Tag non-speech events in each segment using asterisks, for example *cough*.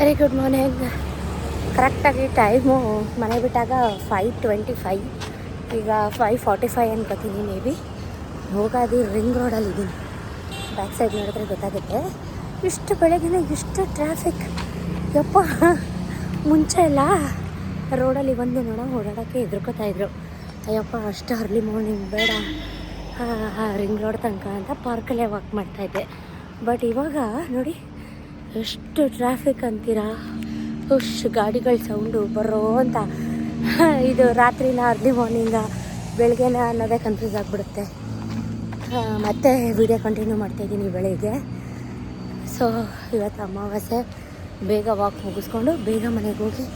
Very good morning ಕರೆಕ್ಟಾಗಿ time ಮನೆ ಬಿಟ್ಟಾಗ ಫೈವ್ ಟ್ವೆಂಟಿ ಫೈವ್ ಈಗ ಫೈವ್ ಫಾರ್ಟಿ ಫೈವ್ ಅನ್ಕೋತೀನಿ ಮೇ ಬಿ ಹೋಗೋದು ರಿಂಗ್ ರೋಡಲ್ಲಿದ್ದೀನಿ ಬ್ಯಾಕ್ ಸೈಡ್ ನೋಡಿದ್ರೆ ಗೊತ್ತಾಗುತ್ತೆ. ಇಷ್ಟು ಬೆಳಗಿನ ಇಷ್ಟು ಟ್ರಾಫಿಕ್ ಯಪ್ಪ, ಮುಂಚೆ ಎಲ್ಲ ರೋಡಲ್ಲಿ ಬಂದು ನೋಡ ಓಡಾಡೋಕ್ಕೆ ಹೆದರ್ಕೋತಾ ಇದ್ರು. ಅಯ್ಯಪ್ಪ, ಅಷ್ಟು ಅರ್ಲಿ ಮಾರ್ನಿಂಗ್ ಬೇಡ. ರಿಂಗ್ ರೋಡ್ ತನಕ ಅಂತ ಪಾರ್ಕಲ್ಲೇ ವಾಕ್ ಮಾಡ್ತಾಯಿದ್ದೆ ಬಟ್ ಇವಾಗ ನೋಡಿ ಎಷ್ಟು ಟ್ರಾಫಿಕ್ ಅಂತೀರಾ? ಹುಷ್ ಗಾಡಿಗಳ ಸೌಂಡು ಬರೋ ಅಂತ. ಇದು ರಾತ್ರಿನ ಅರ್ಲಿ ಮಾರ್ನಿಂಗ ಬೆಳಗ್ಗೆನ ಅನ್ನೋದೇ ಕನ್ಫ್ಯೂಸ್ ಆಗಿಬಿಡುತ್ತೆ. ಮತ್ತೆ ವಿಡಿಯೋ ಕಂಟಿನ್ಯೂ ಮಾಡ್ತಾಯಿದ್ದೀನಿ ಬೆಳಗ್ಗೆ. ಸೊ ಇವತ್ತು ಅಮಾವಾಸ್ಯೆ. ಬೇಗ ವಾಕ್ ಮುಗಿಸ್ಕೊಂಡು ಬೇಗ ಮನೆಗೆ ಹೋಗಿ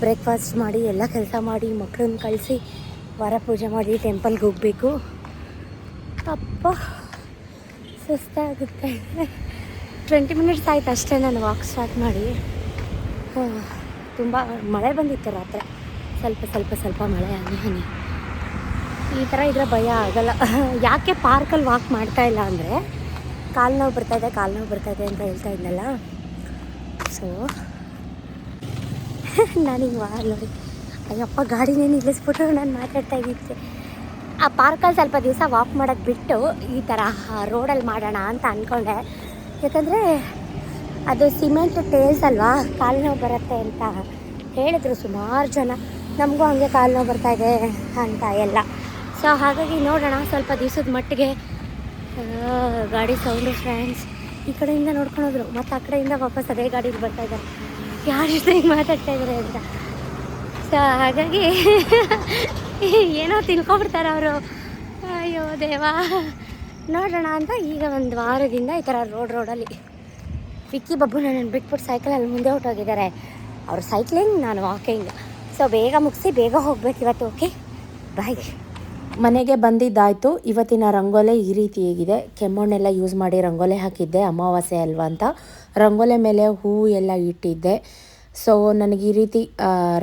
ಬ್ರೇಕ್ಫಾಸ್ಟ್ ಮಾಡಿ, ಎಲ್ಲ ಕೆಲಸ ಮಾಡಿ ಮಕ್ಕಳನ್ನ ಕಳಿಸಿ ವಾರ ಪೂಜೆ ಮಾಡಿ ಟೆಂಪಲ್ಗೆ ಹೋಗಬೇಕು. ಅಪ್ಪ, ಸುಸ್ತಾಗುತ್ತೆ. ಟ್ವೆಂಟಿ ಮಿನಿಟ್ಸ್ ಆಯ್ತು ಅಷ್ಟೇ ನಾನು ವಾಕ್ ಸ್ಟಾರ್ಟ್ ಮಾಡಿ. ತುಂಬ ಮಳೆ ಬಂದಿತ್ತು ರಾತ್ರಿ. ಸ್ವಲ್ಪ ಸ್ವಲ್ಪ ಸ್ವಲ್ಪ ಮಳೆ, ಹನಿ ಹನಿ. ಈ ಥರ ಇದ್ರೆ ಭಯ ಆಗಲ್ಲ. *laughs* ಯಾಕೆ ಪಾರ್ಕಲ್ಲಿ ವಾಕ್ ಮಾಡ್ತಾ ಇಲ್ಲ ಅಂದರೆ ಕಾಲು ನೋವು ಬರ್ತಾಯಿದೆ ಕಾಲು ನೋವು ಬರ್ತಾಯಿದೆ ಅಂತ ಹೇಳ್ತಾ ಇದ್ನಲ್ಲ. ಸೊ *laughs* ನಾನು ಹಿಂಗೆ ವಾ ನೋಡಿ. ಅಯ್ಯಪ್ಪ, ಗಾಡಿನೇ ನಿಲ್ಲಿಸ್ಬಿಟ್ಟು ನಾನು ಮಾತಾಡ್ತಾ ಇದ್ದಿದ್ದೆ ಆ ಪಾರ್ಕಲ್ಲಿ ಸ್ವಲ್ಪ ದಿವಸ ವಾಕ್ ಮಾಡೋದು ಬಿಟ್ಟು ಈ ಥರ ರೋಡಲ್ಲಿ ಮಾಡೋಣ ಅಂತ ಅಂದ್ಕೊಂಡೆ ಯಾಕಂದರೆ ಅದು ಸಿಮೆಂಟ್ ಟೇಲ್ಸ್ ಅಲ್ವಾ? ಕಾಲು ನೋವು ಬರುತ್ತೆ ಅಂತ ಹೇಳಿದ್ರು ಸುಮಾರು ಜನ. ನಮಗೂ ಹಂಗೆ ಕಾಲು ನೋವು ಇದೆ ಅಂತ ಎಲ್ಲ. ಸೊ ಹಾಗಾಗಿ ನೋಡೋಣ, ಸ್ವಲ್ಪ ದಿವಸದ ಮಟ್ಟಿಗೆ ಗಾಡಿ ಸೌಂಡು ಫ್ರೆಂಡ್ಸ್ ಈ ಕಡೆಯಿಂದ ನೋಡ್ಕೊಂಡು ಹೋದ್ರು. ಮತ್ತು ಆ ಕಡೆಯಿಂದ ವಾಪಸ್ ಅದೇ ಗಾಡಿಗೆ ಬರ್ತಾ ಇದ್ದಾರೆ. ಯಾರ ಜೊತೆ ಮಾತಾಡ್ತಾ ಇದ್ದಾರೆ ಅಂತ. ಸೊ ಹಾಗಾಗಿ *laughs* ಏನೋ ತಿನ್ಕೊಬಿಡ್ತಾರೆ ಅವರು. ಅಯ್ಯೋ ದೇವಾ. ನೋಡೋಣ ಅಂತ ಈಗ ಒಂದು ವಾರದಿಂದ ಈ ಥರ ರೋಡ್ ರೋಡಲ್ಲಿ ವಿಕ್ಕಿ ಬಬ್ಬು ನನ್ನ ಬಿಟ್ಬಿಟ್ಟು ಸೈಕಲಲ್ಲಿ ಮುಂದೆ ಹೊಟ್ಟೋಗಿದ್ದಾರೆ ಅವ್ರ ಸೈಕ್ಲಿಂಗ್ ನಾನು ವಾಕಿಂಗ್ ಸೊ ಬೇಗ ಮುಗಿಸಿ, ಬೇಗ ಹೋಗ್ಬೇಕು ಇವತ್ತು ಓಕೆ ಬಾಯ್ ಮನೆಗೆ ಬಂದಿದ್ದಾಯಿತು. ಇವತ್ತಿನ ರಂಗೋಲೆ ಈ ರೀತಿ ಹೇಗಿದೆ. ಕೆಮ್ಮಣ್ಣೆಲ್ಲ ಯೂಸ್ ಮಾಡಿ ರಂಗೋಲೆ ಹಾಕಿದ್ದೆ, ಅಮಾವಾಸ್ಯೆ ಅಲ್ವಾ ಅಂತ. ರಂಗೋಲೆ ಮೇಲೆ ಹೂವು ಎಲ್ಲ ಇಟ್ಟಿದ್ದೆ. ಸೊ ನನಗೆ ಈ ರೀತಿ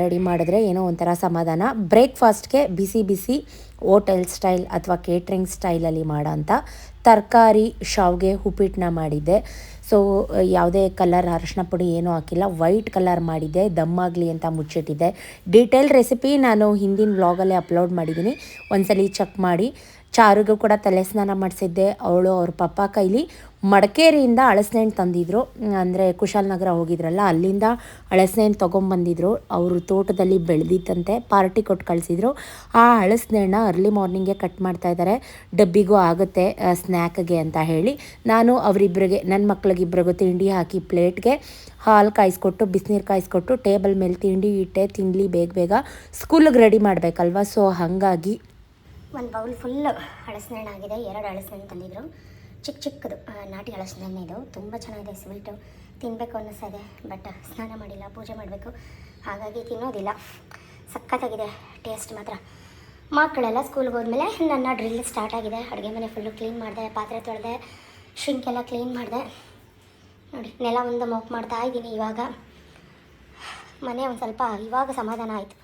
ರೆಡಿ ಮಾಡಿದ್ರೆ ಏನೋ ಒಂಥರ ಸಮಾಧಾನ. ಬ್ರೇಕ್ಫಾಸ್ಟ್ಗೆ ಬಿಸಿ ಬಿಸಿ ಹೋಟೆಲ್ ಸ್ಟೈಲ್ ಅಥವಾ ಕೇಟ್ರಿಂಗ್ ಸ್ಟೈಲಲ್ಲಿ ಮಾಡೋಂಥ ತರಕಾರಿ ಶಾವ್ಗೆ ಉಪ್ಪಿಟ್ಟನ್ನ ಮಾಡಿದ್ದೆ. ಸೊ ಯಾವುದೇ ಕಲರ್ ಅರಶಿನ ಪುಡಿ ಏನೂ ಹಾಕಿಲ್ಲ. ವೈಟ್ ಕಲರ್ ಮಾಡಿದ್ದೆ. ದಮ್ಮಾಗಲಿ ಅಂತ ಮುಚ್ಚಿಟ್ಟಿದ್ದೆ. ಡೀಟೇಲ್ ರೆಸಿಪಿ ನಾನು ಹಿಂದಿನ ವ್ಲಾಗಲ್ಲೇ ಅಪ್ಲೋಡ್ ಮಾಡಿದ್ದೀನಿ. ಒಂದ್ಸಲಿ ಚೆಕ್ ಮಾಡಿ. ಚಾರುಗೂ ಕೂಡ ತಲೆ ಸ್ನಾನ ಮಾಡಿಸಿದ್ದೆ. ಅವಳು ಅವ್ರ ಪಪ್ಪ ಕೈಲಿ ಮಡಿಕೇರಿಯಿಂದ ಹಳಸೆಹಣ್ಣು ತಂದಿದ್ರು. ಅಂದರೆ ಕುಶಾಲನಗರ ಹೋಗಿದ್ರಲ್ಲ, ಅಲ್ಲಿಂದ ಹಳಸೆಹಣ್ಣು ತೊಗೊಂಬಂದಿದ್ರು. ಅವರು ತೋಟದಲ್ಲಿ ಬೆಳೆದಿದ್ದಂತೆ ಪಾರ್ಟಿ ಕೊಟ್ಟು ಕಳಿಸಿದ್ರು. ಆ ಹಳಸೆಹಣ್ಣ ಅರ್ಲಿ ಮಾರ್ನಿಂಗೆ ಕಟ್ ಮಾಡ್ತಾ ಇದ್ದಾರೆ ಡಬ್ಬಿಗೂ ಆಗುತ್ತೆ ಸ್ನ್ಯಾಕ್ಗೆ ಅಂತ ಹೇಳಿ. ನಾನು ಅವರಿಬ್ಬರಿಗೆ ನನ್ನ ಮಕ್ಳಿಗಿಬ್ರಿಗೂ ತಿಂಡಿ ಹಾಕಿ ಪ್ಲೇಟ್ಗೆ ಹಾಲು ಕಾಯಿಸ್ಕೊಟ್ಟು, ಬಿಸಿನೀರು ಕಾಯಿಸ್ಕೊಟ್ಟು, ಟೇಬಲ್ ಮೇಲೆ ತಿಂಡಿ ಇಟ್ಟೆ ತಿನ್ನಲಿ ಬೇಗ ಬೇಗ ಸ್ಕೂಲಿಗೆ ರೆಡಿ ಮಾಡಬೇಕಲ್ವ? ಸೊ ಹಾಗಾಗಿ ಒಂದು ಬೌಲ್ ಫುಲ್ ಹಳಸಿನ ಆಗಿದೆ. ಎರಡು ಹಳಸಿನ ತಂದಿದ್ರು. ಚಿಕ್ಕ ಚಿಕ್ಕದು ನಾಟಿ ಹಳಸಿನ ಇದು. ತುಂಬ ಚೆನ್ನಾಗಿದೆ ಸ್ವೀಟು ತಿನ್ನಬೇಕು ಅನ್ನಿಸ್ತಾ ಬಟ್ ಸ್ನಾನ ಮಾಡಿಲ್ಲ, ಪೂಜೆ ಮಾಡಬೇಕು. ಹಾಗಾಗಿ ತಿನ್ನೋದಿಲ್ಲ. ಸಖತ್ತಾಗಿದೆ ಟೇಸ್ಟ್ ಮಾತ್ರ. ಮಕ್ಕಳೆಲ್ಲ ಸ್ಕೂಲ್ಗೆ ಹೋದ್ಮೇಲೆ ನನ್ನ ಡ್ರಿಲ್ ಸ್ಟಾರ್ಟ್ ಆಗಿದೆ. ಅಡುಗೆ ಮನೆ ಫುಲ್ಲು ಕ್ಲೀನ್ ಮಾಡಿದೆ, ಪಾತ್ರೆ ತೊಳೆದೆ ಶ್ರಿಂಕ್ ಎಲ್ಲ ಕ್ಲೀನ್ ಮಾಡಿದೆ. ನೋಡಿ, ನೆಲ ಒಂದು ಮೋಪ್ ಮಾಡ್ತಾ ಇದ್ದೀನಿ ಇವಾಗ. ಮನೆ ಒಂದು ಸ್ವಲ್ಪ ಇವಾಗ ಸಮಾಧಾನ ಆಯಿತು.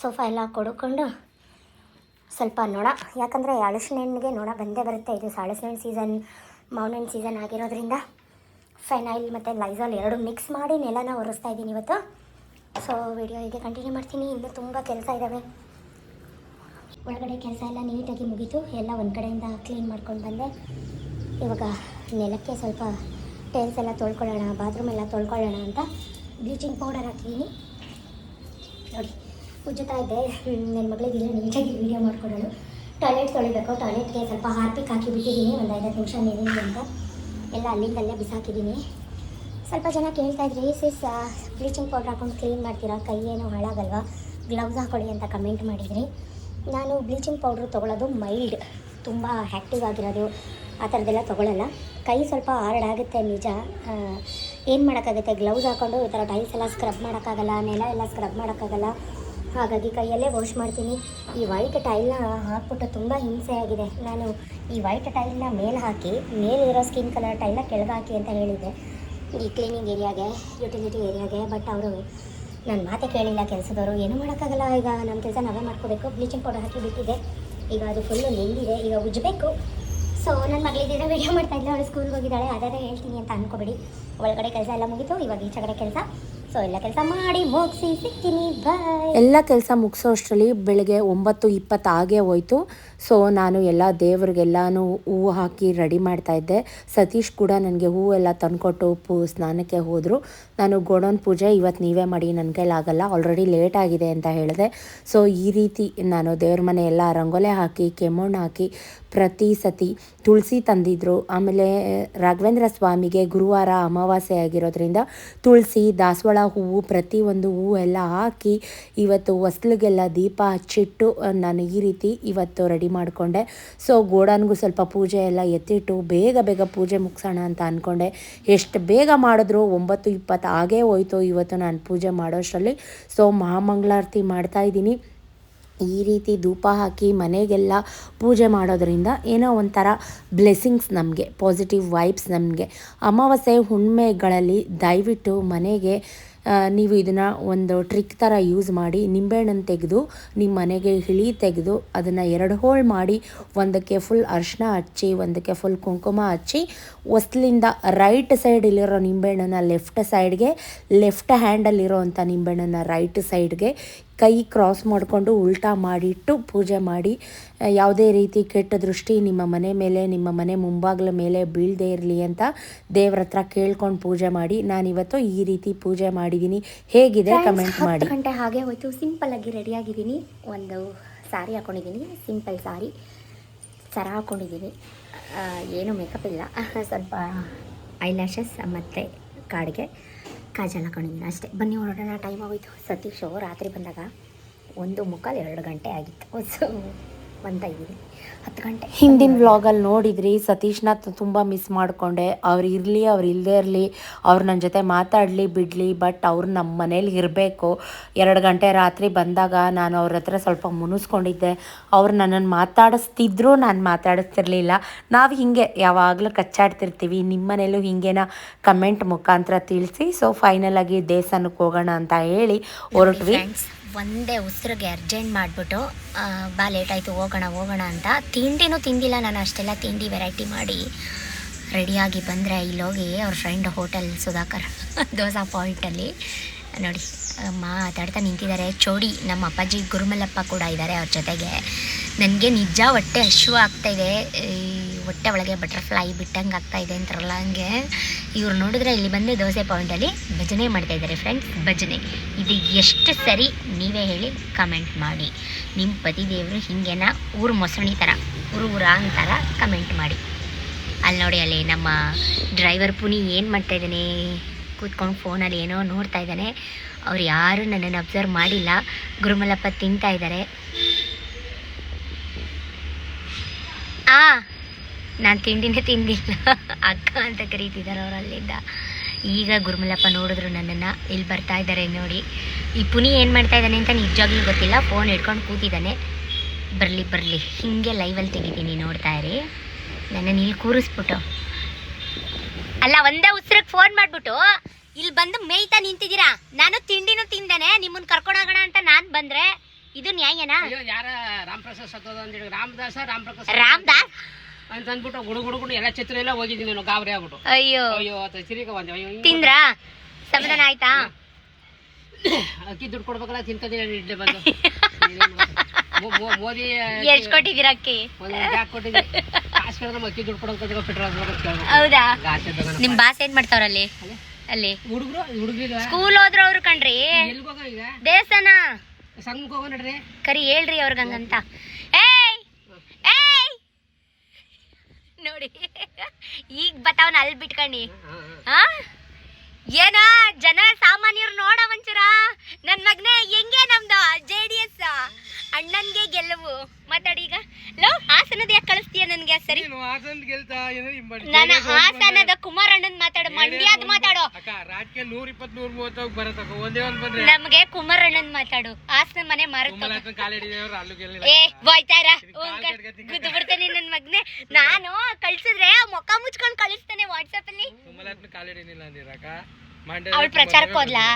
ಸೋಫಾ ಎಲ್ಲ ಕೊಡ್ಕೊಂಡು ಸ್ವಲ್ಪ ನೊಣ ಯಾಕಂದರೆ ಹಳಸಿನ ಹಣ್ಣಿಗೆ ನೊಣ ಬಂದೇ ಬರುತ್ತೆ ಇದು ಹಣ್ಣು ಸೀಸನ್ ಮಾವಿನ ಹಣ್ಣು ಸೀಸನ್ ಆಗಿರೋದ್ರಿಂದ. ಫೆನೈಲ್ ಮತ್ತು ಲೈಸಾಲ್ ಎರಡು ಮಿಕ್ಸ್ ಮಾಡಿ ನೆಲನ ಒರೆಸ್ತಾ ಇದ್ದೀನಿ ಇವತ್ತು. ಸೊ ವಿಡಿಯೋ ಹೀಗೆ ಕಂಟಿನ್ಯೂ ಮಾಡ್ತೀನಿ. ಇನ್ನೂ ತುಂಬ ಕೆಲಸ ಇದ್ದಾವೆ ಒಳಗಡೆ ಕೆಲಸ ಎಲ್ಲ ನೀಟಾಗಿ ಮುಗೀತು. ಎಲ್ಲ ಒಂದು ಕಡೆಯಿಂದ ಕ್ಲೀನ್ ಮಾಡ್ಕೊಂಡು ಬಂದೆ. ಇವಾಗ ನೆಲಕ್ಕೆ ಸ್ವಲ್ಪ ಟೈಲ್ಸ್ ಎಲ್ಲ ತೊಳ್ಕೊಳ್ಳೋಣ ಬಾತ್ರೂಮ್ ಎಲ್ಲ ತೊಳ್ಕೊಳ್ಳೋಣ ಅಂತ. ಬ್ಲೀಚಿಂಗ್ ಪೌಡರ್ ಹಾಕಿದ್ದೀನಿ ನೋಡಿ. ಉಜ್ಜುತ್ತಾ ಇದ್ದೆ ನನ್ನ ಮಗಳಿಗೆ ಇಲ್ಲ ನೀಟಾಗಿ ವೀಡಿಯೋ ಮಾಡ್ಕೊಡೋಳು ಟಾಯ್ಲೆಟ್ ತೊಳಿಬೇಕು. ಟಾಯ್ಲೆಟ್ಗೆ ಸ್ವಲ್ಪ ಹಾರ್ಪಿಕ್ ಹಾಕಿ ಬಿಟ್ಟಿದ್ದೀನಿ ಒಂದು ಐದತ್ತು ನಿಮಿಷ ನೀರಿನ ಅಂತ. ಎಲ್ಲ ಅಲ್ಲಿಂದಲ್ಲೇ ಬಿಸಾಕಿದ್ದೀನಿ. ಸ್ವಲ್ಪ ಜನ ಕೇಳ್ತಾ ಇದ್ರಿ ಸಿಸ್ ಬ್ಲೀಚಿಂಗ್ ಪೌಡ್ರ್ ಹಾಕೊಂಡು ಕ್ಲೀನ್ ಮಾಡ್ತೀರಾ? ಕೈ ಏನು ಹಾಳಾಗಲ್ವಾ? ಗ್ಲೌಸ್ ಹಾಕೊಳ್ಳಿ ಅಂತ ಕಮೆಂಟ್ ಮಾಡಿದ್ರಿ. ನಾನು ಬ್ಲೀಚಿಂಗ್ ಪೌಡ್ರ್ ತೊಗೊಳ್ಳೋದು ಮೈಲ್ಡ್ ತುಂಬ ಆ್ಯಕ್ಟಿವ್ ಆಗಿರೋದು. ಆ ಥರದ್ದೆಲ್ಲ ತೊಗೊಳ್ಳಲ್ಲ ಕೈ ಸ್ವಲ್ಪ ಹಾರ್ಡ್ ಆಗುತ್ತೆ, ನಿಜ. ಏನು ಮಾಡೋಕ್ಕಾಗುತ್ತೆ? ಗ್ಲೌಸ್ ಹಾಕ್ಕೊಂಡು ಈ ಥರ ಟೈಲ್ಸ್ ಎಲ್ಲ ಸ್ಕ್ರಬ್ ಮಾಡೋಕ್ಕಾಗಲ್ಲ, ನೆಲ ಎಲ್ಲ ಸ್ಕ್ರಬ್ ಮಾಡೋಕ್ಕಾಗಲ್ಲ. ಹಾಗಾಗಿ ಕೈಯಲ್ಲೇ ವಾಶ್ ಮಾಡ್ತೀನಿ. ಈ ವೈಟ್ ಟೈಲ್ನ ಹಾಕ್ಬಿಟ್ಟು ತುಂಬ ಹಿಂಸೆ ಆಗಿದೆ. ನಾನು ಈ ವೈಟ್ ಟೈಲ್ನ ಮೇಲೆ ಹಾಕಿ ಮೇಲಿರೋ ಸ್ಕಿನ್ ಕಲರ್ ಟೈಲ್ನ ಕೆಳಗೆ ಹಾಕಿ ಅಂತ ಹೇಳಿದ್ದೆ ಈ ಕ್ಲೀನಿಂಗ್ ಏರಿಯಾಗೆ ಯುಟಿಲಿಟಿ ಏರಿಯಾಗೆ ಬಟ್ ಅವರು ನನ್ನ ಮಾತೆ ಕೇಳಿಲ್ಲ ಕೆಲಸದವರು. ಏನೂ ಮಾಡೋಕ್ಕಾಗಲ್ಲ ಈಗ? ನಮ್ಮ ಕೆಲಸ ನಾವೇ ಮಾಡ್ಕೋಬೇಕು. ಬ್ಲೀಚಿಂಗ್ ಪೌಡರ್ ಹಾಕಿ ಬಿಟ್ಟಿದೆ ಈಗ ಅದು ಫುಲ್ಲು ನಿಂದಿದೆ. ಈಗ ಉಜ್ಜಬೇಕು ಸೊ ನನ್ನ ಮಗಳಿದ್ದೀರ ವೀಡಿಯೋ ಮಾಡ್ತಾ ಅವಳು ಸ್ಕೂಲ್ಗೆ ಹೋಗಿದ್ದಾಳೆ. ಅದೇ ಹೇಳ್ತೀನಿ ಅಂತ ಅಂದ್ಕೋಬೇಡಿ ಒಳಗಡೆ ಕೆಲಸ ಎಲ್ಲ ಮುಗೀತು. ಇವಾಗ ಈಚೆಗಡೆ ಕೆಲಸ. ಸೊ ಎಲ್ಲ ಕೆಲಸ ಮಾಡಿ ಎಲ್ಲ ಕೆಲಸ ಮುಗಿಸೋ ಅಷ್ಟರಲ್ಲಿ ಬೆಳಗ್ಗೆ ಒಂಬತ್ತು ಇಪ್ಪತ್ತು ಆಗೇ ಹೋಯ್ತು. ಸೊ ನಾನು ಎಲ್ಲ ದೇವ್ರಿಗೆಲ್ಲಾನು ಹೂವು ಹಾಕಿ ರೆಡಿ ಮಾಡ್ತಾ ಇದ್ದೆ. ಸತೀಶ್ ಕೂಡ ನನಗೆ ಹೂವೆಲ್ಲ ತಂದ್ಕೊಟ್ಟು ಪೂ ಸ್ನಾನಕ್ಕೆ ಹೋದರು. ನಾನು ಗೋಡೌನ್ ಪೂಜೆ ಇವತ್ತು ನೀವೇ ಮಾಡಿ ನನ್ನ ಕೈಲಾಗಲ್ಲ ಆಲ್ರೆಡಿ ಲೇಟ್ ಆಗಿದೆ ಅಂತ ಹೇಳಿದೆ. ಸೊ ಈ ರೀತಿ ನಾನು ದೇವ್ರ ಮನೆ ಎಲ್ಲ ರಂಗೋಲೆ ಹಾಕಿ, ಕೆಮ್ಮಣ್ಣು ಹಾಕಿ ಪ್ರತಿ ಸತಿ ತುಳಸಿ ತಂದಿದ್ರು. ಆಮೇಲೆ ರಾಘವೇಂದ್ರ ಸ್ವಾಮಿಗೆ ಗುರುವಾರ ಅಮಾವಾಸ್ಯೆ ಆಗಿರೋದ್ರಿಂದ ತುಳಸಿ, ದಾಸವಾಳ ಹೂವು ಪ್ರತಿಯೊಂದು ಹೂವು ಎಲ್ಲ ಹಾಕಿ ಇವತ್ತು ಹೊಸ್ಲಿಗೆಲ್ಲ ದೀಪ ಹಚ್ಚಿಟ್ಟು ನಾನು ಈ ರೀತಿ ಇವತ್ತು ರೆಡಿ ಮಾಡಿಕೊಂಡೆ. ಸೊ ಗೋಡನ್ಗೂ ಸ್ವಲ್ಪ ಪೂಜೆ ಎಲ್ಲ ಎತ್ತಿಟ್ಟು ಬೇಗ ಬೇಗ ಪೂಜೆ ಮುಗಿಸೋಣ ಅಂತ ಅಂದ್ಕೊಂಡೆ ಎಷ್ಟು ಬೇಗ ಮಾಡಿದ್ರು ಒಂಬತ್ತು ಇಪ್ಪತ್ತು ಆಗೇ ಹೋಯ್ತು ಇವತ್ತು ನಾನು ಪೂಜೆ ಮಾಡೋಷ್ಟರಲ್ಲಿ. ಸೊ ಮಹಾಮಂಗಳಾರತಿ ಮಾಡ್ತಾ ಇದ್ದೀನಿ. ಈ ರೀತಿ ಧೂಪ ಹಾಕಿ ಮನೆಗೆಲ್ಲ ಪೂಜೆ ಮಾಡೋದರಿಂದ ಏನೋ ಒಂಥರ ಬ್ಲೆಸ್ಸಿಂಗ್ಸ್ ನಮಗೆ ಪಾಸಿಟಿವ್ ವೈಬ್ಸ್ ನಮಗೆ. ಅಮಾವಾಸ್ಯೆ ಹುಣ್ಮೆಗಳಲ್ಲಿ ದಯವಿಟ್ಟು ಮನೆಗೆ ನೀವು ಇದನ್ನು ಒಂದು ಟ್ರಿಕ್ ಥರ ಯೂಸ್ ಮಾಡಿ ನಿಂಬೆಹಣ್ಣನ್ನು ತೆಗೆದು ನಿಮ್ಮ ಮನೆಗೆ ಹಿಳಿ ತೆಗೆದು ಅದನ್ನು ಎರಡು ಹೋಳು ಮಾಡಿ ಒಂದಕ್ಕೆ ಫುಲ್ ಅರಿಶಿನ ಹಚ್ಚಿ, ಒಂದಕ್ಕೆ ಫುಲ್ ಕುಂಕುಮ ಹಚ್ಚಿ, ಹೊಸ್ಲಿಂದ ರೈಟ್ ಸೈಡಲ್ಲಿರೋ ನಿಂಬೆಹಣ್ಣನ್ನು ಲೆಫ್ಟ್ ಸೈಡ್ಗೆ ಲೆಫ್ಟ್ ಹ್ಯಾಂಡಲ್ಲಿರೋ ಅಂಥ ನಿಂಬೆಹಣ್ಣನ್ನು ರೈಟ್ ಸೈಡ್ಗೆ ಕೈ ಕ್ರಾಸ್ ಮಾಡಿಕೊಂಡು ಉಲ್ಟಾ ಮಾಡಿಟ್ಟು ಪೂಜೆ ಮಾಡಿ ಯಾವುದೇ ರೀತಿ ಕೆಟ್ಟ ದೃಷ್ಟಿ ನಿಮ್ಮ ಮನೆ ಮೇಲೆ ನಿಮ್ಮ ಮನೆ ಮುಂಬಾಗ್ಲ ಮೇಲೆ ಬೀಳದೇ ಇರಲಿ ಅಂತ ದೇವ್ರ ಹತ್ರ ಕೇಳ್ಕೊಂಡು ಪೂಜೆ ಮಾಡಿ. ನಾನಿವತ್ತು ಈ ರೀತಿ ಪೂಜೆ ಮಾಡಿದ್ದೀನಿ. ಹೇಗಿದೆ ಕಮೆಂಟ್ ಮಾಡಿ. ಗಂಟೆ ಹಾಗೆ ಹೋಯ್ತು. ಸಿಂಪಲ್ ಆಗಿ ರೆಡಿ ಆಗಿದ್ದೀನಿ. ಒಂದು ಸಾರಿ ಹಾಕೊಂಡಿದ್ದೀನಿ. ಸಿಂಪಲ್ ಸಾರಿ ಸರ ಹಾಕೊಂಡಿದ್ದೀನಿ. ಏನು ಮೇಕಪ್ ಇಲ್ಲ. *laughs* ಸ್ವಲ್ಪ ಐಲ್ಯಾಶಸ್ ಮತ್ತು ಕಾಡಿಗೆ. ಕಾಜಲ್ ಹಾಕೊಂಡಿದ್ದೀನಿ ಅಷ್ಟೇ. ಬನ್ನಿ ಹೊರಡೋಣ ಟೈಮ್ ಆಗೋಯ್ತು. ಸತೀಶ್ ರಾತ್ರಿ ಬಂದಾಗ ಒಂದು ಮುಕ್ಕಾಲು ಎರಡು ಗಂಟೆ ಆಗಿತ್ತು. ಸೊ ಬಂತ ಹತ್ತು ಗಂಟೆ. ಹಿಂದಿನ ವ್ಲಾಗಲ್ಲಿ ನೋಡಿದ್ರಿ ಸತೀಶ್ನ ತುಂಬ ಮಿಸ್ ಮಾಡಿಕೊಂಡೆ. ಅವ್ರು ಇರಲಿ ಅವ್ರು ಇಲ್ಲದೇ ಇರಲಿ ಅವ್ರು ನನ್ನ ಜೊತೆ ಮಾತಾಡಲಿ ಬಿಡಲಿ ಬಟ್ ಅವ್ರು ನಮ್ಮ ಮನೇಲಿ ಇರಬೇಕು. ಎರಡು ಗಂಟೆ ರಾತ್ರಿ ಬಂದಾಗ ನಾನು ಅವ್ರ ಹತ್ರ ಸ್ವಲ್ಪ ಮುನಿಸ್ಕೊಂಡಿದ್ದೆ. ಅವ್ರು ನನ್ನನ್ನು ಮಾತಾಡಿಸ್ತಿದ್ರು ನಾನು ಮಾತಾಡಿಸ್ತಿರ್ಲಿಲ್ಲ. ನಾವು ಹೀಗೆ ಯಾವಾಗಲೂ ಕಚ್ಚಾಡ್ತಿರ್ತೀವಿ. ನಿಮ್ಮ ಮನೇಲೂ ಹಿಂಗೇನ ಕಮೆಂಟ್ ಮುಖಾಂತರ ತಿಳಿಸಿ ಸೊ ಫೈನಲ್ ಆಗಿ ದೇವಸ್ಥಾನಕ್ಕೆ ಹೋಗೋಣ ಅಂತ ಹೇಳಿ ಹೊರಟ್ವಿ. ಒಂದೇ ಉಸಿರಿಗೆ ಅರ್ಜೆಂಟ್ ಮಾಡಿಬಿಟ್ಟು ಬಾ ಲೇಟ್ ಆಯಿತು, ಹೋಗೋಣ ಹೋಗೋಣ ಅಂತ. ತಿಂಡಿನೂ ತಿಂದಿಲ್ಲ ನಾನು ಅಷ್ಟೆಲ್ಲ ತಿಂಡಿ ವೆರೈಟಿ ಮಾಡಿ ರೆಡಿಯಾಗಿ ಬಂದರೆ ಇಲ್ಲೋಗಿ ಅವ್ರ ಫ್ರೆಂಡ್ ಹೋಟೆಲ್ ಸುಧಾಕರ್ *laughs* ದೋಸಾ ಪಾಯಿಂಟಲ್ಲಿ ನೋಡಿ, ಮಾತಾಡ್ತಾ ನಿಂತಿದ್ದಾರೆ. ಚೋಡಿ, ನಮ್ಮ ಅಪ್ಪಾಜಿ ಗುರುಮಲ್ಲಪ್ಪ ಕೂಡ ಇದ್ದಾರೆ ಅವ್ರ ಜೊತೆಗೆ. ನನಗೆ ನಿಜ ಹೊಟ್ಟೆ ಹಶು ಆಗ್ತಾ ಇದೆ. ಈ ಹೊಟ್ಟೆ ಒಳಗೆ ಬಟರ್ಫ್ಲೈ ಬಿಟ್ಟಂಗೆ ಆಗ್ತಾ ಇದೆ ಅಂತಾರಲ್ಲ ಹಂಗೆ. ಇವ್ರು ನೋಡಿದ್ರೆ ಇಲ್ಲಿ ಬಂದು ದೋಸೆ ಪಾಯಿಂಟಲ್ಲಿ ಭಜನೆ ಮಾಡ್ತಾ ಇದ್ದಾರೆ ಫ್ರೆಂಡ್ಸ್ ಭಜನೆ. ಇದು ಎಷ್ಟು ಸರಿ ನೀವೇ ಹೇಳಿ ಕಮೆಂಟ್ ಮಾಡಿ. ನಿಮ್ಮ ಪತಿದೇವರು ಹಿಂಗೆನ ಊರು ಮೊಸಣಿ ಥರ ಊರು ಊರ ಅಂತಾರ ಕಮೆಂಟ್ ಮಾಡಿ. ಅಲ್ಲಿ ನೋಡಿ ಅಲ್ಲಿ ನಮ್ಮ ಡ್ರೈವರ್ ಪುನಿ ಏನು ಮಾಡ್ತಾ ಇದ್ದಾನೆ? ಕೂತ್ಕೊಂಡು ಫೋನಲ್ಲಿ ಏನೋ ನೋಡ್ತಾ ಇದ್ದಾನೆ. ಅವ್ರು ಯಾರು ನನ್ನನ್ನು ಅಬ್ಸರ್ವ್ ಮಾಡಿಲ್ಲ. ಗುರುಮಲಪ್ಪ ತಿಂತಾ ಇದ್ದಾರೆ. ಆ ನಾನು ತಿಂಡಿನೇ ತಿಂದಿಲ್ಲ. ಅಕ್ಕ ಅಂತ ಕರೀತಿದ್ದಾರೆ ಅವರಲ್ಲಿದ್ದ ಈಗ ಗುರುಮಲಪ್ಪ ನೋಡಿದ್ರು ನನ್ನನ್ನು. ಇಲ್ಲಿ ಬರ್ತಾ ಇದ್ದಾರೆ ನೋಡಿ. ಈ ಪುನಿ ಏನು ಮಾಡ್ತಾ ಇದ್ದಾನೆ ಅಂತ ನಿಜವಾಗ್ಲೂ ಗೊತ್ತಿಲ್ಲ. ಫೋನ್ ಹಿಡ್ಕೊಂಡು ಕೂತಿದ್ದಾನೆ. ಬರಲಿ ಬರಲಿ. ಹೀಗೆ ಲೈವಲ್ಲಿ ತೆಗಿತೀನಿ ನೋಡ್ತಾ ಇರಿ. ನನ್ನನ್ನು ಇಲ್ಲಿ ಕೂರಿಸ್ಬಿಟ್ಟು. ಅಲ್ಲ ಒಂದೇ ಉಸಿರಿಗೆ ಫೋನ್ ಮಾಡಿಬಿಟ್ಟು ಇಲ್ಲಿ ಬಂದು ಮೇಯ್ತಾ ನಿಂತಿದ್ದೀರಾ? ನಾನು ತಿಂಡಿನೂ ತಿಂದೇನೆ. ನಿಮ್ಮನ್ನ ಕರ್ಕೊಂಡು ಹೋಗೋಣ ಅಂತ ನಾನು ಬಂದ್ರೆ ಇದು ನ್ಯಾಯನಾ? ರಾಮದಾಸ ರಾಮದಾಸ್? ಅಂತ ಅಂದ್ಬಿಟ್ಟು ಗುಡು ಗುಡುಗುಡು ಎಲ್ಲ ಚಿತ್ರ ಎಲ್ಲ ಹೋಗಿದ್ದೀನಿ ನಾನು ಗಾಬರಿ ಆಗ್ಬಿಟ್ಟು. ಅಯ್ಯೋ. ಅಯ್ಯೋ ಆತ ಸಿರಿಗ ಬಂದೆ. ಅಯ್ಯೋ ತಿಂದ್ರಾ? ಸಮಾಧಾನ ಆಯ್ತಾ? *coughs* ಅಕ್ಕಿ ದುಡ್ಡು ಕೊಡ್ಬೇಕಲ್ಲ ತಿಂತದೆ ಇಡ್ಲಿ ಬಂದು. *laughs* ಮೋದಿ ಎಷ್ಟು ಕೊಟ್ಟಿದ್ದೀರಾ ಅಕ್ಕಿ? ಒಂದು ಬ್ಯಾಗ್ ಕೊಟ್ಟಿದ್ದೆ ಕಾಸು ಕೇಳಿದ್ರೆ ಅಕ್ಕಿ ದುಡ್ಡು ಕೊಡೋಕೆ ಪೆಟ್ರೋಲ್ ಹೌದಾ? ನಿಮ್ಮ ನಿಮ್ ಬಾಸ್ ಏನ್ ಮಾಡ್ತಾವ್ರಲ್ಲಿ ಅಲ್ಲಿ? ಹುಡುಗರು ಹುಡುಗ್ರಿಗ ಸ್ಕೂಲ್ ಹೋದ್ರು ಅವ್ರು ಕಣ್ರಿ. ದೇವಸ್ಥಾನ. ಸಂಘಕ್ಕೆ ಹೋಗೋ ನಡ್ರಿ. ಕರಿ ಹೇಳ್ರಿ ಅವ್ರಿಗೆ ಹಂಗಂತ ಏಯ್ ಏಯ್ ನೋಡಿ. *laughs* ಈಗ ಬತ್ತಾವನ ಅಲ್ಲಿ ಬಿಟ್ಕಣಿ. ಹಾ? ಏನ? ಜನ ಸಾಮಾನ್ಯರು ನೋಡ ಒಂಚೂರ ನನ್ ಮಗನೇ ಹೆಂಗೆ ನಮ್ದು ಜೆ ಡಿ ಎಸ್ ಅಣ್ಣನ್ಗೆ ಗೆಲುವು ಮಾತಾಡಿ ಈಗ ಲೋ ಹಾಸನದ ಯಾಕೆ ಕಳಿಸ್ತೀಯ ನನ್ಗೆ ಸರಿ ನಾನು ಹಾಸನದ ಕುಮಾರ್ ಅಣ್ಣನ್ ಮಾತಾಡು ಮಂಡ್ಯದ ಮಾತಾಡು ಅಕ್ಕ ರಾಜಕೀಯ ನೂರ ಇಪ್ಪತ್ ನೂರ ಬರತ್ತಕ್ಕ. ಒಂದೇ ಒಂದ್ ಬಂದ್ರೆ? ನಮ್ಗೆ ಕುಮಾರಣ್ಣನ್ ಮಾತಾಡು. ಆಸ್ನ ಮನೆ ಅಲ್ಲೂ ಗೆಲ್ಲ ಏ ಹೋಯ್ತಾರ ಗುದ್ದು ಬಿಡ್ತೇನೆ ನನ್ ಮಗ್ನೆ. ನಾನು ಕಳ್ಸಿದ್ರೆ ಮುಖ ಮುಚ್ಕೊಂಡ್ ಕಳಿಸ್ತಾನೆ ವಾಟ್ಸಪ್ ಅಲ್ಲಿ ಅಂದಿರಕ್ಕ. ಅವಳು ಪ್ರಚಾರಕ್ಕೆ ಹೋದ್ಲಾ?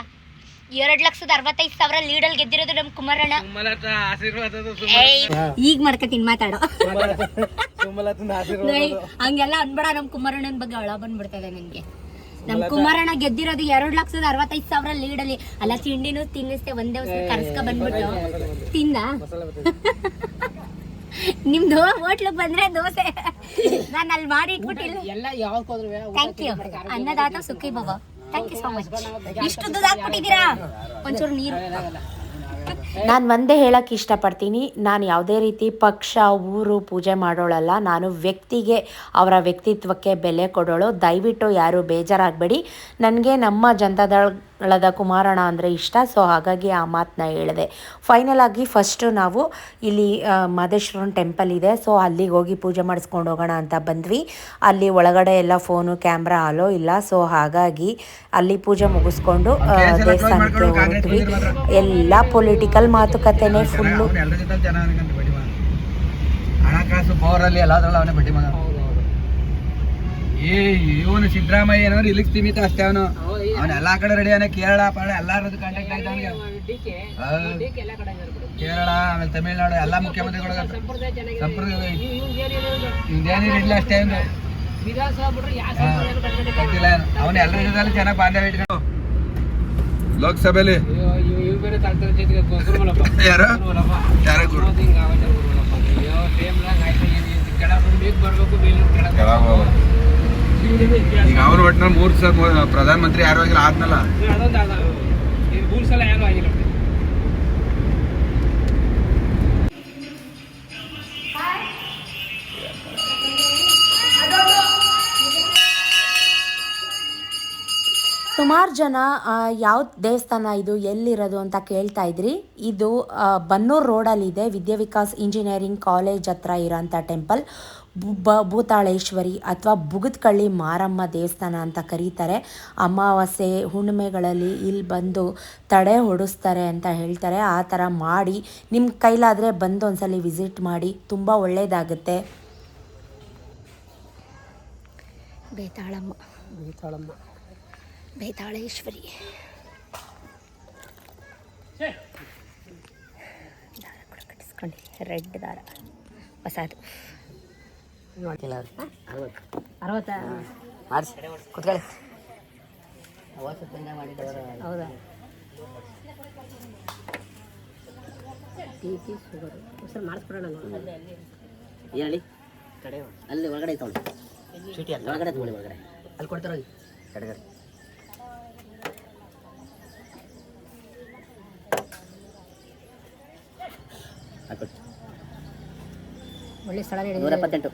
ಎರಡ್ ಲಕ್ಷದ ಅರವತ್ತೈದು ಸಾವಿರ ಲೀಡಲ್ ಗೆದ್ದಿರೋದು ನಮ್ ಕುಮಾರಣ್ಣ. ಏಯ್, ಈಗ ಮಾಡ್ಕತೀನಿ ಮಾತಾಡೋ. ಹಂಗೆಲ್ಲ ಅನ್ಬೇಡ ನಮ್ ಕುಮಾರಣ್ಣನ್ ಬಗ್ಗೆ ಒಳ ಬಂದ್ಬಿಡ್ತದೆ ನನ್ಗೆ. ನಮ್ ಕುಮಾರಣ್ಣ ಗೆದ್ದಿರೋದು ಎರಡ್ ಲಕ್ಷದ ಅರವತ್ತೈದು ಸಾವಿರ ಲೀಡಲ್ಲಿ. ಅಲ್ಲ ತಿಂಡಿನೂ ತಿನ್ನಿಸ್ತೇ ಒಂದೇ ವರ್ಷ ಕರ್ಸ್ಕ ಬಂದ್ಬಿಟ್ಟು. ತಿಂದ ನಿಮ್ದು ಹೋಟ್ಲಿಗೆ ಬಂದ್ರೆ ದೋಸೆ. ನಾನು ಅಲ್ಲಿ ಮಾಡಿ ಇಟ್ಬಿಟ್ಟಿಲ್ಲ. ಥ್ಯಾಂಕ್ ಯು ಅನ್ನದಾತ ಸುಖಿ ಬಾಬಾ. ಥ್ಯಾಂಕ್ ಯು ಸೋ ಮಚ್ ಇಷ್ಟು ದುಡ್ಡು ಹಾಕ್ಬಿಟ್ಟಿದ್ದೀರಾ? ಒಂಚೂರು ನೀರು. ನಾನು ಒಂದೇ ಹೇಳಕ್ಕೆ ಇಷ್ಟಪಡ್ತೀನಿ. ನಾನು ಯಾವುದೇ ರೀತಿ ಪಕ್ಷ, ಊರು, ಪೂಜೆ ಮಾಡೋಳಲ್ಲ. ನಾನು ವ್ಯಕ್ತಿಗೆ, ಅವರ ವ್ಯಕ್ತಿತ್ವಕ್ಕೆ ಬೆಲೆ ಕೊಡೋಳು. ದಯವಿಟ್ಟು ಯಾರು ಬೇಜಾರಾಗಬೇಡಿ. ನನಗೆ ನಮ್ಮ ಜನತಾದಳದ ಕುಮಾರಣ್ಣ ಅಂದರೆ ಇಷ್ಟ. ಸೊ ಹಾಗಾಗಿ ಆ ಮಾತನ್ನ ಹೇಳಿದೆ. ಫೈನಲ್ ಆಗಿ ಫಸ್ಟು ನಾವು ಇಲ್ಲಿ ಮಾದೇಶ್ವರನ ಟೆಂಪಲ್ ಇದೆ. ಸೊ ಅಲ್ಲಿಗೆ ಹೋಗಿ ಪೂಜೆ ಮಾಡಿಸ್ಕೊಂಡು ಹೋಗೋಣ ಅಂತ ಬಂದ್ವಿ. ಅಲ್ಲಿ ಒಳಗಡೆ ಎಲ್ಲ ಫೋನು ಕ್ಯಾಮ್ರಾ ಅಲೋ ಇಲ್ಲ. ಸೊ ಹಾಗಾಗಿ ಅಲ್ಲಿ ಪೂಜೆ ಮುಗಿಸ್ಕೊಂಡು ದೇವಸ್ಥಾನಕ್ಕೆ ಹೊರಟ್ವಿ ಎಲ್ಲ ಪೊಲಿಟಿಕಲ್ ಮಾತುಕತೆನೇ ಫುಲ್ಲು ಹಣಕಾಸು ಪವರಲ್ಲಿ ಎಲ್ಲಾದ್ರಲ್ಲ ಅವನೇ ಬಡ್ಡಿ ಮಗ ಏ ಇವನು ಸಿದ್ದರಾಮಯ್ಯ ಏನಾದ್ರು ಇಲ್ಲಿಗೆ ಸೀಮಿತ ಅಷ್ಟೇ ಅವನು. ಅವನು ಎಲ್ಲಾ ಕಡೆ ರೆಡಿ ಅವನ. ಕೇರಳ ಪಾಳ ಎಲ್ಲಾರದ್ದು ಕಾಂಟ್ಯಾಕ್ಟ್ ಆಯ್ತು ಅವನಿಗೆ ಕೇರಳ ಆಮೇಲೆ ತಮಿಳ್ನಾಡು ಎಲ್ಲಾ ಮುಖ್ಯಮಂತ್ರಿಗಳು ಸಂಪ್ರದಾಯ? ಇಂಡಿಯಾನಿ ಇಡ್ಲಿ ಅಷ್ಟೇ ಅವನು ಅವನ ಎಲ್ಲರ ಜೊತೆ ಚೆನ್ನಾಗಿ ಬಾಂಧವ್ಯ ಇಟ್ಕೊಂಡು. ಲೋಕಸಭೆಯಲ್ಲಿ *laughs* ಯಾರು. ಯಾರ ಗುರು? ಕೆಳಗ್ ಬರ್ಬೇಕು. ಈಗ ಅವ್ರ ಒಟ್ಟಿನಲ್ಲಿ ಮೂರು ಸಲ ಪ್ರಧಾನಮಂತ್ರಿ ಯಾರು ಆಗಿಲ್ಲ ಆದ್ಮೇಲೆ? ಮೂರ್ ಸಲ ಯಾರು ಆಗಿಲ್ಲ. ಸುಮಾರು ಜನ ಯಾವ ದೇವಸ್ಥಾನ ಇದು ಎಲ್ಲಿರೋದು ಅಂತ ಕೇಳ್ತಾ ಇದ್ರಿ. ಇದು ಬನ್ನೂರು ರೋಡಲ್ಲಿದೆ ವಿದ್ಯಾವಿಕಾಸ್ ಇಂಜಿನಿಯರಿಂಗ್ ಕಾಲೇಜ್ ಹತ್ರ ಇರೋಂಥ ಟೆಂಪಲ್. ಬು- ಬ ಭೂತಾಳೇಶ್ವರಿ ಅಥವಾ ಬುಗದ್ಕಳ್ಳಿ ಮಾರಮ್ಮ ದೇವಸ್ಥಾನ ಅಂತ ಕರೀತಾರೆ. ಅಮಾವಾಸ್ಯೆ ಹುಣ್ಣಿಮೆಗಳಲ್ಲಿ ಇಲ್ಲಿ ಬಂದು ತಡೆ ಹೊಡಿಸ್ತಾರೆ ಅಂತ ಹೇಳ್ತಾರೆ. ಆ ಥರ ಮಾಡಿ ನಿಮ್ಮ ಕೈಲಾದರೆ ಬಂದು ಒಂದ್ಸಲಿ ವಿಸಿಟ್ ಮಾಡಿ ತುಂಬ ಒಳ್ಳೆಯದಾಗುತ್ತೆ ಬೇತಾಳಮ್ಮ. ತಾಳಮ್ಮ ಬೇತಾಳೇಶ್ವರಿ. ದಾರ ಕೂಡ ಕಟ್ಟಿಸ್ಕೊಂಡು ರೆಡ್ ದಾರ. ಹೊಸದು. ಅರವತ್ತ. ಮಾಡಿಸಿ. ಕುತ್ಕೊಳ್ಳಿ. ಹೌದಾ? T T sugar. ಸರ್ ಮಾಡಿಸ್ಕೊಡೋಣ ಹೇಳಿ ಅಲ್ಲಿ ಒಳಗಡೆ ಚೀಟಿ ಅಲ್ಲಿ. ಒಳಗಡೆ ತಗೊಳ್ಳಿ ಒಳಗಡೆ. ಅಲ್ಲಿ ಕೊಡ್ತಾರ ಕಡೆಗಡೆ. ಒಳ್ಳೆ ಸ್ಥಳ ನೂರ ಎಪ್ಪತ್ತೆಂಟು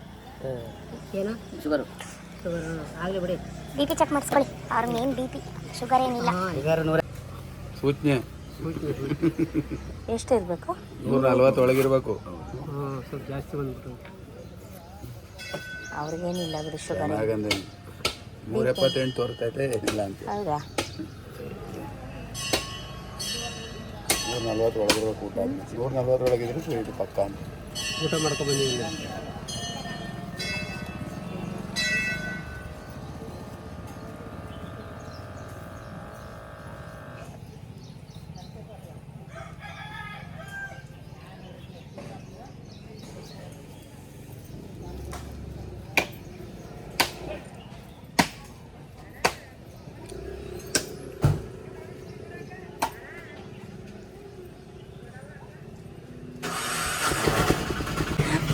ಏನು? ಶುಗರು. ಶುಗರ್. ಆಗಲಿ ಬಿಡಿ. ಬಿ ಪಿ ಚೆಕ್ ಮಾಡಿಸ್ಕೊಳ್ಳಿ. ಅವ್ರ ಏನು ಬಿ ಪಿ. ಶುಗರ್ ಏನಿಲ್ಲ. ಶುಗರ್ ನೂರ ಸೂಚನೆ ಎಷ್ಟು ಇರಬೇಕು? ನೂರ ನಲ್ವತ್ತೊಳಗಿರ್ಬೇಕು ಹಾಂ ಸ್ವಲ್ಪ ಜಾಸ್ತಿ ಬಂದ್ಬಿಟ್ಟು. ಅವ್ರಿಗೇನಿಲ್ಲ ಬಿಡಿ ಶುಗರ್. ನೂರ ಎಪ್ಪತ್ತೆಂಟು ತೋರ್ತೈತೆ ಇಲ್ಲ ಅಂತ. ಹೌದಾ? ನಲ್ವತ್ತು ಒಳಗಿರ್ಬೇಕು ಊಟ ನೂರ ನಲ್ವತ್ತು ಒಳಗಿದ್ರೆ ಸ್ವೀಟ್ ಪಕ್ಕ ಅಂತ ಊಟ ಮಾಡ್ಕೊಂಡು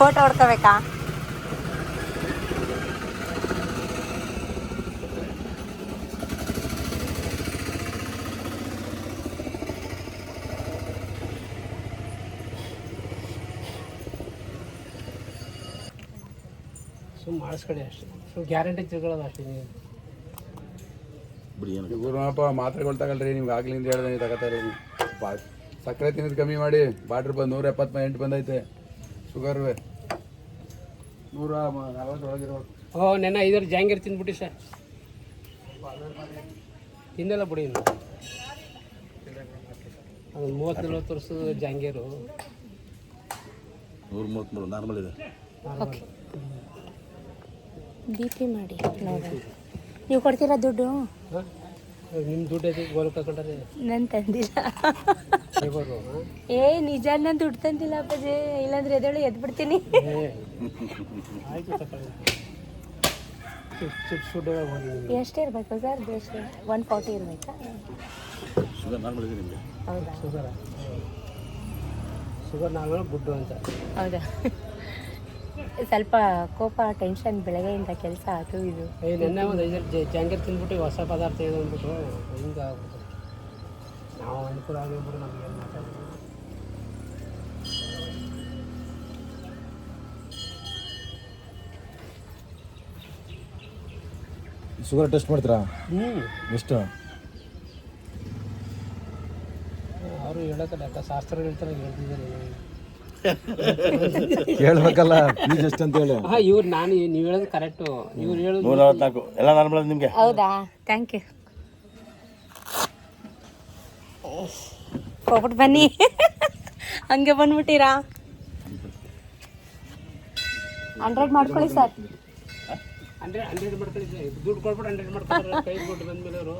ಫೋಟೋ ಹೊಡ್ಕೋಬೇಕಾ? ಸುಮ್ಮನೆ ಮಾಡಿಸ್ಕೊಳ್ಳಿ ಅಷ್ಟೇ. ಸುಮ್ಮನೆ ಗ್ಯಾರಂಟಿ ತಿಳ್ಕೊಳ್ಳೋದು ಅಷ್ಟೇ ನೀವು. ಗುರುಮಪ್ಪ ಮಾತ್ರೆಗಳು ತಗೊಳ್ರಿ ನಿಮ್ಗೆ ಆಗ್ಲಿ ಅಂತ ನೀವು ತಗೋತಾರೆ ಬಾ ಸಕ್ಕರೆ ತಿನ್ನೋದು ಕಮ್ಮಿ ಮಾಡಿ ಬಾಟ್ರ್ ಬಂದು ನೂರ ಎಪ್ಪತ್ತ ಎಂಟು ಬಂದೈತೆ. ಶುಗರ್ ನೂರ ನಲ್ವತ್ತು ಒಳಗಿರ್ಬೇಕು ಓ ನೆನ್ನ ಐದಾರು ಜಾಂಗೀರ್ ತಿಂದ್ಬಿಟ್ಟು ಸರ್. ತಿಂದಲ್ಲ ಬಿಡಿ ಅದು ಮೂವತ್ತು ನಲ್ವತ್ತು ವರ್ಷದ ಜಾಂಗೀರು. ನೂರ ಮೂವತ್ತ್ಮೂರು ನಾರ್ಮಲ್ ಇದೆ. ಓಕೆ ಬಿ ಪಿ ಮಾಡಿ ನೀವು ಕೊಡ್ತೀರಾ ದುಡ್ಡು? ನಿಮ್ಮ ದುಡ್ಡು ಐತಿ ಗೋಲ್ ಕಳ್ಕೊಂಡ್ರೆ ನಾನು ತಂದಿಲ್ಲ. ಸೇಗೋರು ಏ ನಿಜ ನಾನು ದುಡ್ಡು ತಂದಿಲ್ಲ ಅಪ್ಪಾಜಿ. ಇಲ್ಲಾಂದ್ರೆ ಎದ್ದೇಳು ಎದ್ಬಿಡ್ತೀನಿ ಆಯ್ತು ಎಷ್ಟೇ ಇರ್ಬೇಕು ಚಿಪ್ ಸುಡ್ಡ ಹೋಗಿ ಎಷ್ಟು ಇರಬೇಕು ಸರ್ ಎಷ್ಟು ಒನ್ ಫಾರ್ಟಿ ಇರಬೇಕಾ? ಹೌದಾ? ಶುಗರ್ ಶುಗರ್ ನಾರ್ಮಲ್ ಗುಡ್ಡು ಅಂತ. ಹೌದಾ? ಸ್ವಲ್ಪ ಕೋಪ ಟೆನ್ಷನ್ ಬೆಳಗ್ಗೆಯಿಂದ ಕೆಲಸ ಅದು ಇದು. ಏ ನೆನ್ನೆ ಒಂದು ಐದು ಜಾಂಗೀರ್ ತಿಂದ್ಬಿಟ್ಟು ಹೊಸ ಪದಾರ್ಥ ಇದು ಅಂದ್ಬಿಟ್ಟು ಹಿಂಗೆ ಆಗ್ಬಿಟ್ಟು ನಾವು ಅನುಕೂಲ ಆಗಿಬಿಟ್ಟು ನಮ್ಗೆ ಏನು ಮಾತಾಡೋದು ಶುಗರ್ ಟೆಸ್ಟ್ ಮಾಡ್ತೀರಾ? ಹ್ಞೂ ಎಷ್ಟು? ಅವರು ಹೇಳೋಕ್ಕೆ ಶಾಸ್ತ್ರ ಹೇಳ್ತಾರೆ ಹೇಳ್ತಿದ್ದಾರೆ. ಕೇಳ್ಬೇಕಲ್ಲ ಫೀಸ್ ಎಷ್ಟು ಅಂತ ಹೇಳಿ. ಹಾ ಇವ್ರು ನಾನು ನೀವು ಹೇಳೋದು ಕರೆಕ್ಟು ಇವ್ರು ಹೇಳೋದು ನೂರ ನಲವತ್ನಾಲ್ಕು ಎಲ್ಲ ನಾರ್ಮಲ್ ನಿಮಗೆ? ಹೌದಾ? ಥ್ಯಾಂಕ್ ಯು ಹೋಗ್ಬಿಟ್ಟು ಬನ್ನಿ. ಹಂಗೆ ಬಂದ್ಬಿಟ್ಟಿರಾ ಹಂಡ್ರೆಡ್ ಮಾಡ್ಕೊಳ್ಳಿ ಸರ್ ಹಂಡ್ರೆಡ್ ಹಂಡ್ರೆಡ್ ಮಾಡ್ಕೊಳ್ಳಿ ದುಡ್ಡು ಕೊಟ್ಬಿಟ್ಟು ಹಂಡ್ರೆಡ್ ಮಾಡ್ತಾರೆ ಕೈ ಕೊಟ್ಟು ಬಂದ್ಮೇಲೆ ಅವರು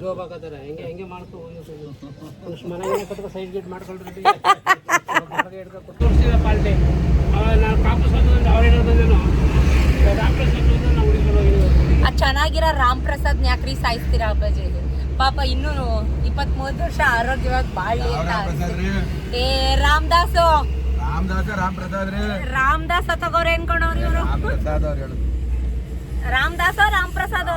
ಜೋಬ್ ಆಗತ್ತಾರೆ ಹೆಂಗೆ ಹೆಂಗೆ ಮಾಡ್ಕೊ ಒಂದು ಮನೆಗೆ ಕಟ್ಕೊ ಸೈಡ್ ಗೇಟ್ ಮಾಡ್ಕೊಳ್ರಿ. ತೋರಿಸಿದ ಪಾಲ್ಟಿ ನಾನು ಡಾಕ್ಟರ್ ನಾವು ಆ ಚೆನ್ನಾಗಿರೋ ರಾಮ್ ಪ್ರಸಾದ್ ಯಾಕ್ರಿ ಸಾಯಿಸ್ತೀರಾ ಅಪ್ಪಾಜಿ? ಪಾಪ ಇನ್ನೂ ಇಪ್ಪತ್ತ್ ಮೂವತ್ತು ವರ್ಷ ಆರೋಗ್ಯವಾಗಿ ಬಾಳಿ ಅಂತ ಅನ್ಸುತ್ತೆ. ಏ ರಾಮದಾಸು. ರಾಮದಾಸ ರಾಮ್ ಪ್ರಸಾದ್ ರೀ? ರಾಮದಾಸ ತಗೋರೆ ಅನ್ಕೊಂಡವ್ರು ಇವರು. ರಾಮ್ ಪ್ರಸಾದ್ ಅವ್ರು ಹೇಳುದು ರಾಮದಾಸ ರಾಮ್ ಪ್ರಸಾದ್?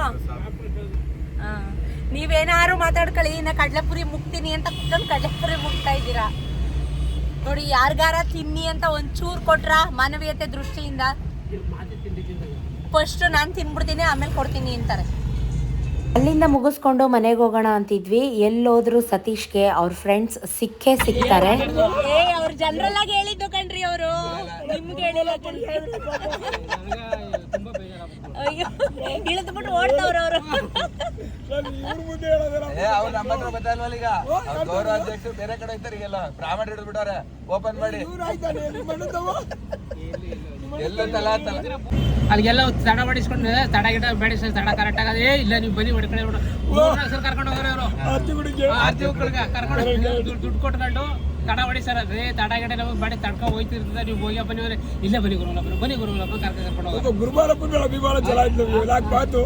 ನೀವೇನಾರು ಮಾತಾಡ್ಕೊಳ್ಳಿ ಇನ್ನ ಕಡ್ಲೆಪುರಿ ಮುಕ್ತೀನಿ ಅಂತ ಕುತ್ಕೊಂಡು ಕಡ್ಲೆಪುರಿ ಮುಕ್ತಾ ಇದ್ದೀರಾ? ನೋಡಿ ಯಾರಿಗಾರ ತಿನ್ನಿ ಅಂತ ಒಂಚೂರು ಕೊಟ್ರ ಮಾನವೀಯತೆ ದೃಷ್ಟಿಯಿಂದ? ಫಸ್ಟ್ ನಾನು ತಿನ್ಬಿಡ್ತೀನಿ ಆಮೇಲೆ ಕೊಡ್ತೀನಿ ಅಂತಾರೆ. ಅಲ್ಲಿಂದ ಮುಗಿಸ್ಕೊಂಡು ಮನೆಗೆ ಹೋಗೋಣ ಅಂತಿದ್ವಿ. ಎಲ್ಲೋದ್ರು ಸತೀಶ್ಗೆ ಅವ್ರ ಫ್ರೆಂಡ್ಸ್ ಸಿಕ್ಕೇ ಸಿಗ್ತಾರೆ. ಅವ್ರು ಜನರಲ್ ಆಗಿ ಹೇಳಿದ್ದು ಕಣ್ರಿ ಅವರು. ನಿಮ್ಗೆ ಹೇಳಿಲ್ಲ ಅಯ್ಯೋ ಇಳಿದ್ಬಿಟ್ಟು ಓಡ್ತವ್ರ ಅವರು. ಏ ಅವ್ರು ನಮ್ಮ ಹತ್ರ ಬರ್ತಾಯಿಲ್ವಲ್ಲ ಈಗ? ಅವ್ರ್ ಬೇರೆ ಕಡೆ ಹೋಗ್ತಾರೆ ಈಗೆಲ್ಲ. ಬ್ರಾಹ್ಮಣ ಹಿಡಿದು ಓಪನ್ ಮಾಡಿ. ಎಲ್ಲ ತಲ ತಲ ಅಲ್ಲಿಗೆಲ್ಲ ತಡ ಮಾಡಿಸ್ಕೊಂಡು ತಡ ಗಿಡ ಬೆಳೆಸ ತಡ ಕರೆಕ್ಟ್ ಆಗದೆ ಏ ಇಲ್ಲ ನೀವು ಬನ್ನಿ ಹೊಡ್ಕೊಳ್ಳಿ. ಹೆಸರು ಕರ್ಕೊಂಡು ಹೋಗ್ರಿ ಅವರು ಆರ್ತಿ ಕರ್ಕೊಂಡು ದುಡ್ಡು ದುಡ್ಡು ಕೊಟ್ಕೊಂಡು ತಡ ಸರ್ ಅದೇ. ತಡ ಗಿಡ ನಮಗೆ ಬಾಡಿ ತಡ್ಕೊಂಡು ಹೋಯ್ತಿರ್ತದೆ. ನೀವು ಹೋಗಿ ಬನ್ನಿ ಅಂದ್ರೆ ಇಲ್ಲೇ ಬನ್ನಿ ಗುರುಗಳಪ್ಪ ಬನ್ನಿ ಗುರುಗಳಪ್ಪ ಕರ್ಕೊಂಡು ಕರ್ಕೊಂಡು ಹೋಗೋದು ಗುರುಮಾರಪ್ಪನ ಅಭಿಮಾನ ಚೆನ್ನಾಗಿತ್ತು. ನಾಲ್ಕು ಮಾತು.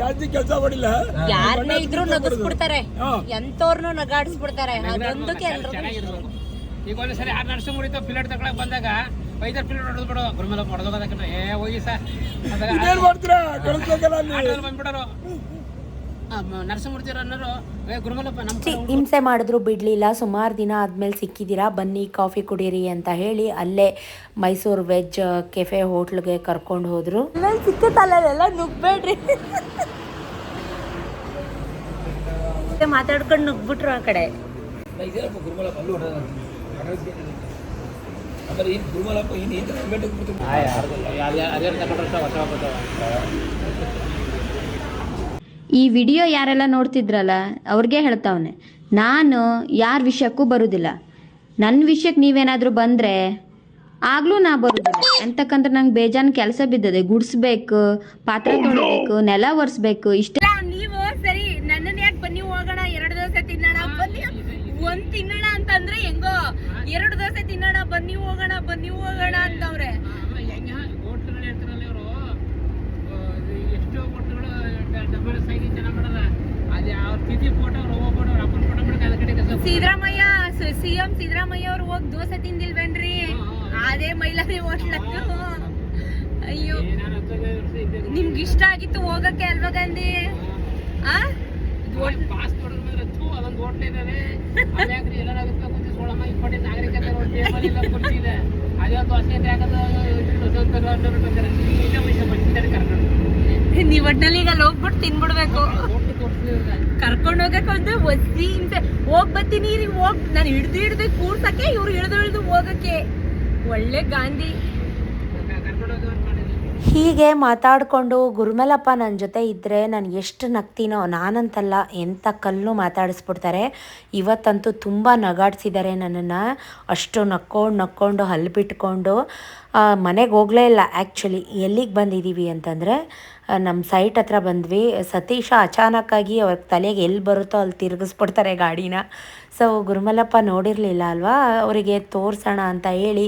ಜಾಸ್ತಿ ಕೆಲಸ ಮಾಡಿಲ್ಲ. ಯಾರನ್ನೇ ಇದ್ರು ನಗಿಸ್ಬಿಡ್ತಾರೆ. ಎಂತವ್ರನ್ನೂ ನಗಾಡಿಸ್ಬಿಡ್ತಾರೆ. ಅದೊಂದಕ್ಕೆ ಚೆನ್ನಾಗಿರ್ಬೇಕು. ಈಗ ಒಂದು ಸರಿ ಆರು ನರ್ಸು ಮುಡಿತು ಪಿಲೇಟ್ ತಗೊಳಕ್ ಬಂದಾಗ ಐದಾರು ಪಿಲೇಟ್ ಹೊಡೆದು ಬಿಡು. ಗುರುಮೇಲೆ ಹೊಡೆದೋಗೋದಕ್ಕೆ ಏ ಹೋಗಿ ಸರ್. ಬಂದ್ಬಿಡೋರು. ಹಿಂಸೆ ಮಾಡಿದ್ರು ಬಿಡ್ಲಿಲ್ಲ ಸುಮಾರು ದಿನ ಆದ್ಮೇಲೆ ಸಿಕ್ಕಿದ್ದೀರಾ ಬನ್ನಿ ಕಾಫಿ ಕುಡೀರಿ ಅಂತ ಹೇಳಿ ಅಲ್ಲೇ ಮೈಸೂರು ವೆಜ್ ಕೆಫೆ ಹೋಟ್ಲ್ಗೆ ಕರ್ಕೊಂಡು ಹೋದ್ರು ಸಿಕ್ಕತ್ತಲ್ಲ ನುಗ್ಬೇಡ್ರಿ ಮಾತಾಡ್ಕೊಂಡು ನುಗ್ಬಿಟ್ರು ಆ ಕಡೆ ಬರ್ತಾವ ಈ ವಿಡಿಯೋ ಯಾರೆಲ್ಲ ನೋಡ್ತಿದ್ರಲ್ಲ, ಅವ್ರಿಗೆ ಹೇಳ್ತಾವನೆ, ನಾನು ಯಾರ ವಿಷಯಕ್ಕೂ ಬರುದಿಲ್ಲ. ನನ್ನ ವಿಷಯಕ್ಕೆ ನೀವೇನಾದರೂ ಬಂದರೆ, ಆಗ್ಲೂ ನಾ ಬರುದಿಲ್ಲ. ಎಂತಕ್ಕಂದ್ರೆ ನಂಗೆ ಬೇಜಾನ್ ಕೆಲಸ ಬಿದ್ದದೆ. ಗುಡಿಸ್ಬೇಕು, ಪಾತ್ರೆ ತೊಳಿಬೇಕು, ನೆಲ ಒರೆಸ್ಬೇಕು, ಇಷ್ಟ ನೀವು ಸರಿ ಯಾಕೆ ಬನ್ನಿ, ಹೋಗೋಣ, ಎರಡು ದೋಸೆ ತಿನ್ನೋಣ, ಬನ್ನಿ. ಒಂದ್ ತಿನ್ನೋಣ ಅಂತಂದ್ರೆ ಹೆಂಗೋ, ಎರಡು ದೋಸೆ ತಿನ್ನೋಣ, ಬನ್ನಿ, ಹೋಗೋಣ ಬನ್ನಿ ಹೋಗೋಣ ಅಂತವ್ರೆ ಹೆಂಗ ಹೋಟ್ಲುಗಳು ಹೇಳ್ತಾರಲ್ಲ ಇವರು ಎಷ್ಟೋ ಹೋಟ್ಲುಗಳು ಡಬ್ಬಲ್ ಸೈಜ್ ಚೆನ್ನಾಗಿ ಮಾಡಲ್ಲ ಅದು ಅವ್ರ ತಿಥಿ ಫೋಟೋ ಅವ್ರು ಹೋಗ್ಬಿಟ್ಟು ಅವ್ರ ಅಪ್ಪನ ಫೋಟೋ ಮಾಡಿ ಅದ ಕಡೆಗೆ ಸ್ವಲ್ಪ ಸಿದ್ದರಾಮಯ್ಯ ಸಿಎಂ ಸಿದ್ದರಾಮಯ್ಯ ಅವ್ರು ಹೋಗಿ ದೋಸೆ ತಿಂದಿಲ್ವೇನ್ರಿ? ಅದೇ ಮೈಲಾರಿ ಹೋಟ್ಲತ್ತು ಅಯ್ಯೋ. ನಿಮ್ಗೆ ಇಷ್ಟ ಆಗಿತ್ತು ಹೋಗಕ್ಕೆ ಅಲ್ವಾ ಗಾಂಧಿ? ಆ? ನೀವ್ ಒಟ್ನಲ್ಲಿ ಈಗ ಅಲ್ಲಿ ಹೋಗ್ಬಿಟ್ಟು ತಿನ್ಬಿಡ್ಬೇಕು. ಕರ್ಕೊಂಡು ಹೋಗಕ್ಕೆ ಒಂದು ಒದ್ದಿ ಹಿಂಸೆ. ಹೋಗ್ ಬತ್ತೀನಿ ರೀ, ಹೋಗ್. ನಾನು ಹಿಡ್ದು ಹಿಡ್ದು ಕೂರ್ಸಕ್ಕೆ ಇವ್ರು ಹಿಡ್ದು ಹಿಡ್ದು ಹೋಗಕ್ಕೆ. ಒಳ್ಳೆ ಗಾಂಧಿ. ಹೋಗಿ ಮಾತಾಡಿಕೊಂಡು ಗುರುಮಲಪ್ಪ ನನ್ನ ಜೊತೆ ಇದ್ದರೆ ನಾನು ಎಷ್ಟು ನಗ್ತೀನೋ ನಾನಂತಲ್ಲ ಎಂಥ ಕಲ್ಲು ಮಾತಾಡಿಸ್ಬಿಡ್ತಾರೆ. ಇವತ್ತಂತೂ ತುಂಬ ನಗಾಡ್ಸಿದ್ದಾರೆ ನನ್ನನ್ನು. ಅಷ್ಟು ನಕ್ಕೊಂಡು ನಕ್ಕೊಂಡು ಹಲ್ಲು ಬಿಟ್ಕೊಂಡು ಮನೆಗೆ ಹೋಗಲೇ ಇಲ್ಲ. ಆ್ಯಕ್ಚುಲಿ ಎಲ್ಲಿಗೆ ಬಂದಿದ್ದೀವಿ ಅಂತಂದರೆ ನಮ್ಮ ಸೈಟ್ ಹತ್ರ ಬಂದ್ವಿ. ಸತೀಶ ಅಚಾನಕ್ಕಾಗಿ ಅವ್ರ ತಲೆಗೆ ಎಲ್ಲಿ ಬರುತ್ತೋ ಅಲ್ಲಿ ತಿರುಗಿಸ್ಬಿಡ್ತಾರೆ ಗಾಡಿನ. ಸೊ ಗುರುಮಲ್ಲಪ್ಪ ನೋಡಿರಲಿಲ್ಲ ಅಲ್ವಾ? ಅವರಿಗೆ ತೋರಿಸೋಣ ಅಂತ ಹೇಳಿ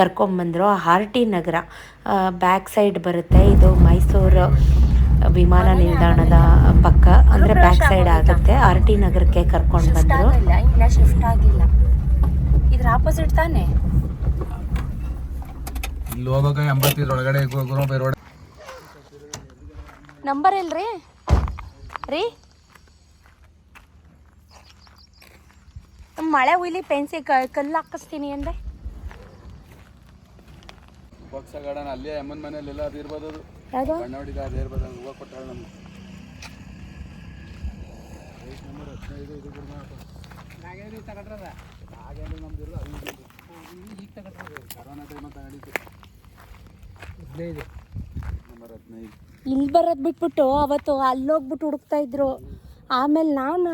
ಕರ್ಕೊಂಬಂದರು R T Nagar back side ಬರುತ್ತೆ. ಇದು ಮೈಸೂರು ವಿಮಾನ ನಿಲ್ದಾಣದ ಪಕ್ಕ. ಅಂದರೆ ಬ್ಯಾಕ್ ಸೈಡ್ ಆಗುತ್ತೆ? ಆರ್ ಟಿ ನಗರಕ್ಕೆ ಕರ್ಕೊಂಡು ಬಂದರು. ಇನ್ನ ಶಿಫ್ಟ್ ಆಗಿಲ್ಲ. ಇದ್ರ ಆಪೋಸಿಟ್ ತಾನೇ? ಇಲ್ಲಿ ಎಂಬತ್ತಿದ್ರ ಒಳಗಡೆ ರೋಡ್ ನಂಬರ್ ಇಲ್ರಿ? ರೀ? ಮಳೆ ಉಯ್ಲಿ ಪೆನ್ಸಿ ಕಲ್ಲು ಹಾಕಿಸ್ತೀನಿ ಅಂದ್ರೆ? ಬಕ್ಸ ಗಾರ್ಡನ್ ಅಲ್ಲೇ ಅಮ್ಮನ ಎಲ್ಲ ಅದು ಇರ್ಬೋದು ಅದು. ಯಾವುದು? ಬಣ್ಣ ಹೊಡಿದ ಅದು ಇರ್ಬೋದು ಹೂವು ಕೊಟ್ಟಾಳ ನಮ್ಗೆ. ನಾಗೇನು ತಗೊಂಡ್ರದ? ಹಾಗೇನು ನಮ್ದು ಇರೋದು ಅದು. ಈಗ ತಗೊಂಡ್ರದ. ಕರೋನಾ ಟೈಮ್ ಅಂತ ನಡೀತು ಹದಿನೈದು. ಇಲ್ಲಿ ಬರೋದು ಬಿಟ್ಬಿಟ್ಟು ಅವತ್ತು ಅಲ್ಲೋಗ್ಬಿಟ್ಟು ಹುಡುಕ್ತಾ ಇದ್ರು. ಆಮೇಲೆ ನಾನು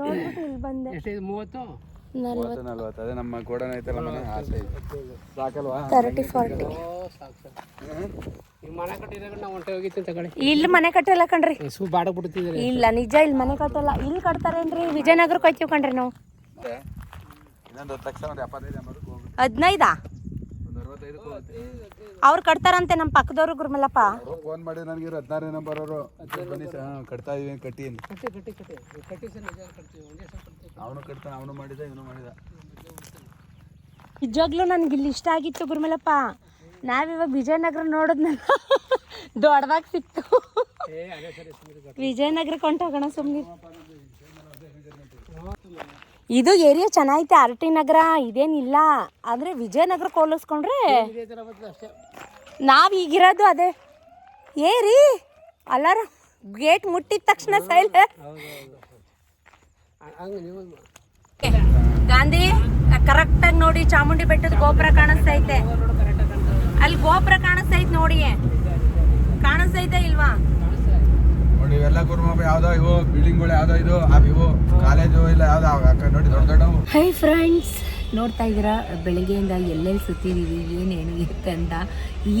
ನೋಡ್ಬಿಟ್ಟು ಇಲ್ಲಿ ಬಂದೆ. ಎಷ್ಟೈದು ಮೂವತ್ತು? ಮೂವತ್ತು ನಲ್ವತ್ತು. ಅದೇ ನಮ್ಮ ಗೋಡನ್ ಐತಲ್ಲ ಮನೆ ಸಾಕಲ್ವಾ? Thirty forty. ತಗೊಳ್ಳಿ. ಇಲ್ಲಿ ಮನೆ ಕಟ್ಟಲ್ಲ ಕಣ್ರಿ. ಇಲ್ಲ ನಿಜ ಇಲ್ಲಿ ಮನೆ ಕಟ್ಟಲ್ಲ. ಇಲ್ಲಿ ಕಟ್ತಾರೇನ್ರಿ ವಿಜಯನಗರಕ್ಕೆ ಹೋಯ್ತೀವಿ ಕಣ್ರಿ ನಾವು. ಹದಿನೈದಾ? ಅವ್ರು ಕಟ್ತಾರಂತೆ ನಮ್ಮ ಪಕ್ಕದವ್ರು ಗುರುಮಲ್ಲಪ್ಪ. ಫೋನ್ ಮಾಡಿ ನನಗೆ ಹದಿನಾರನೇ ನಂಬರ್ ಅವರು. ಬನ್ನಿ ಸರ್. ಹಾಂ ಕಟ್ತಾ ಇದೀವಿ ಕಟ್ಟಿ ಅವನು ಕಟ್ತಾನೆ ಅವನು ಮಾಡಿದ ಇವನು ಮಾಡಿದ. ನಿಜವಾಗ್ಲೂ ನನಗೆ ಇಲ್ಲಿ ಇಷ್ಟ ಆಗಿತ್ತು ಗುರುಮಲ್ಲಪ್ಪ. ನಾವಿವಾಗ ವಿಜಯನಗರ ನೋಡಿದ್ನಲ್ಲ ದೊಡ್ಡದಾಗ ಸಿಕ್ತು. ವಿಜಯನಗರಕ್ಕೆ ಹೊಂಟೋಗೋಣ ಸುಮ್ಮನೆ ಇದು ಏರಿಯಾ ಚೆನ್ನಾಗೈತೆ ಆರ್ ಟಿ ನಗರ ಇದೇನಿಲ್ಲ. ಆದರೆ ವಿಜಯನಗರ ಹೋಲಿಸ್ಕೊಂಡ್ರೆ ನಾವು ಈಗಿರೋದು ಅದೇ. ಏರಿ ಅಲ್ಲಾರ ಗೇಟ್ ಮುಟ್ಟಿದ ತಕ್ಷಣ ಸೈಲ್ ಗಾಂಧಿ ಕರೆಕ್ಟಾಗಿ ನೋಡಿ ಚಾಮುಂಡಿ ಬೆಟ್ಟದ ಗೋಪುರ ಕಾಣಿಸ್ತೈತೆ. ಅಲ್ಲಿ ಗೋಪುರ ಕಾಣಿಸ್ತೈತೆ ನೋಡಿ ಕಾಣಿಸ್ತೈತೆ ಇಲ್ವಾ? ನೋಡಿ, ಇವೆಲ್ಲ ಕುರ್ಮಾಪ ಯಾವ್ದೋ ಇವು ಬಿಲ್ಡಿಂಗ್ಗಳು ಯಾವ್ದೋ ಇದು, ಆ ಇವು ಕಾಲೇಜು ಇಲ್ಲ ಯಾವ್ದೋ ನೋಡಿ, ದೊಡ್ಡ ದೊಡ್ಡವು. ಹೈ ಫ್ರೆಂಡ್ಸ್ ನೋಡ್ತಾ ಇದ್ದೀರಾ? ಬೆಳಗ್ಗೆಯಿಂದ ಎಲ್ಲೆಲ್ಲಿ ಸುತ್ತಿದ್ದೀವಿ, ಏನೇನು ಅಂತ.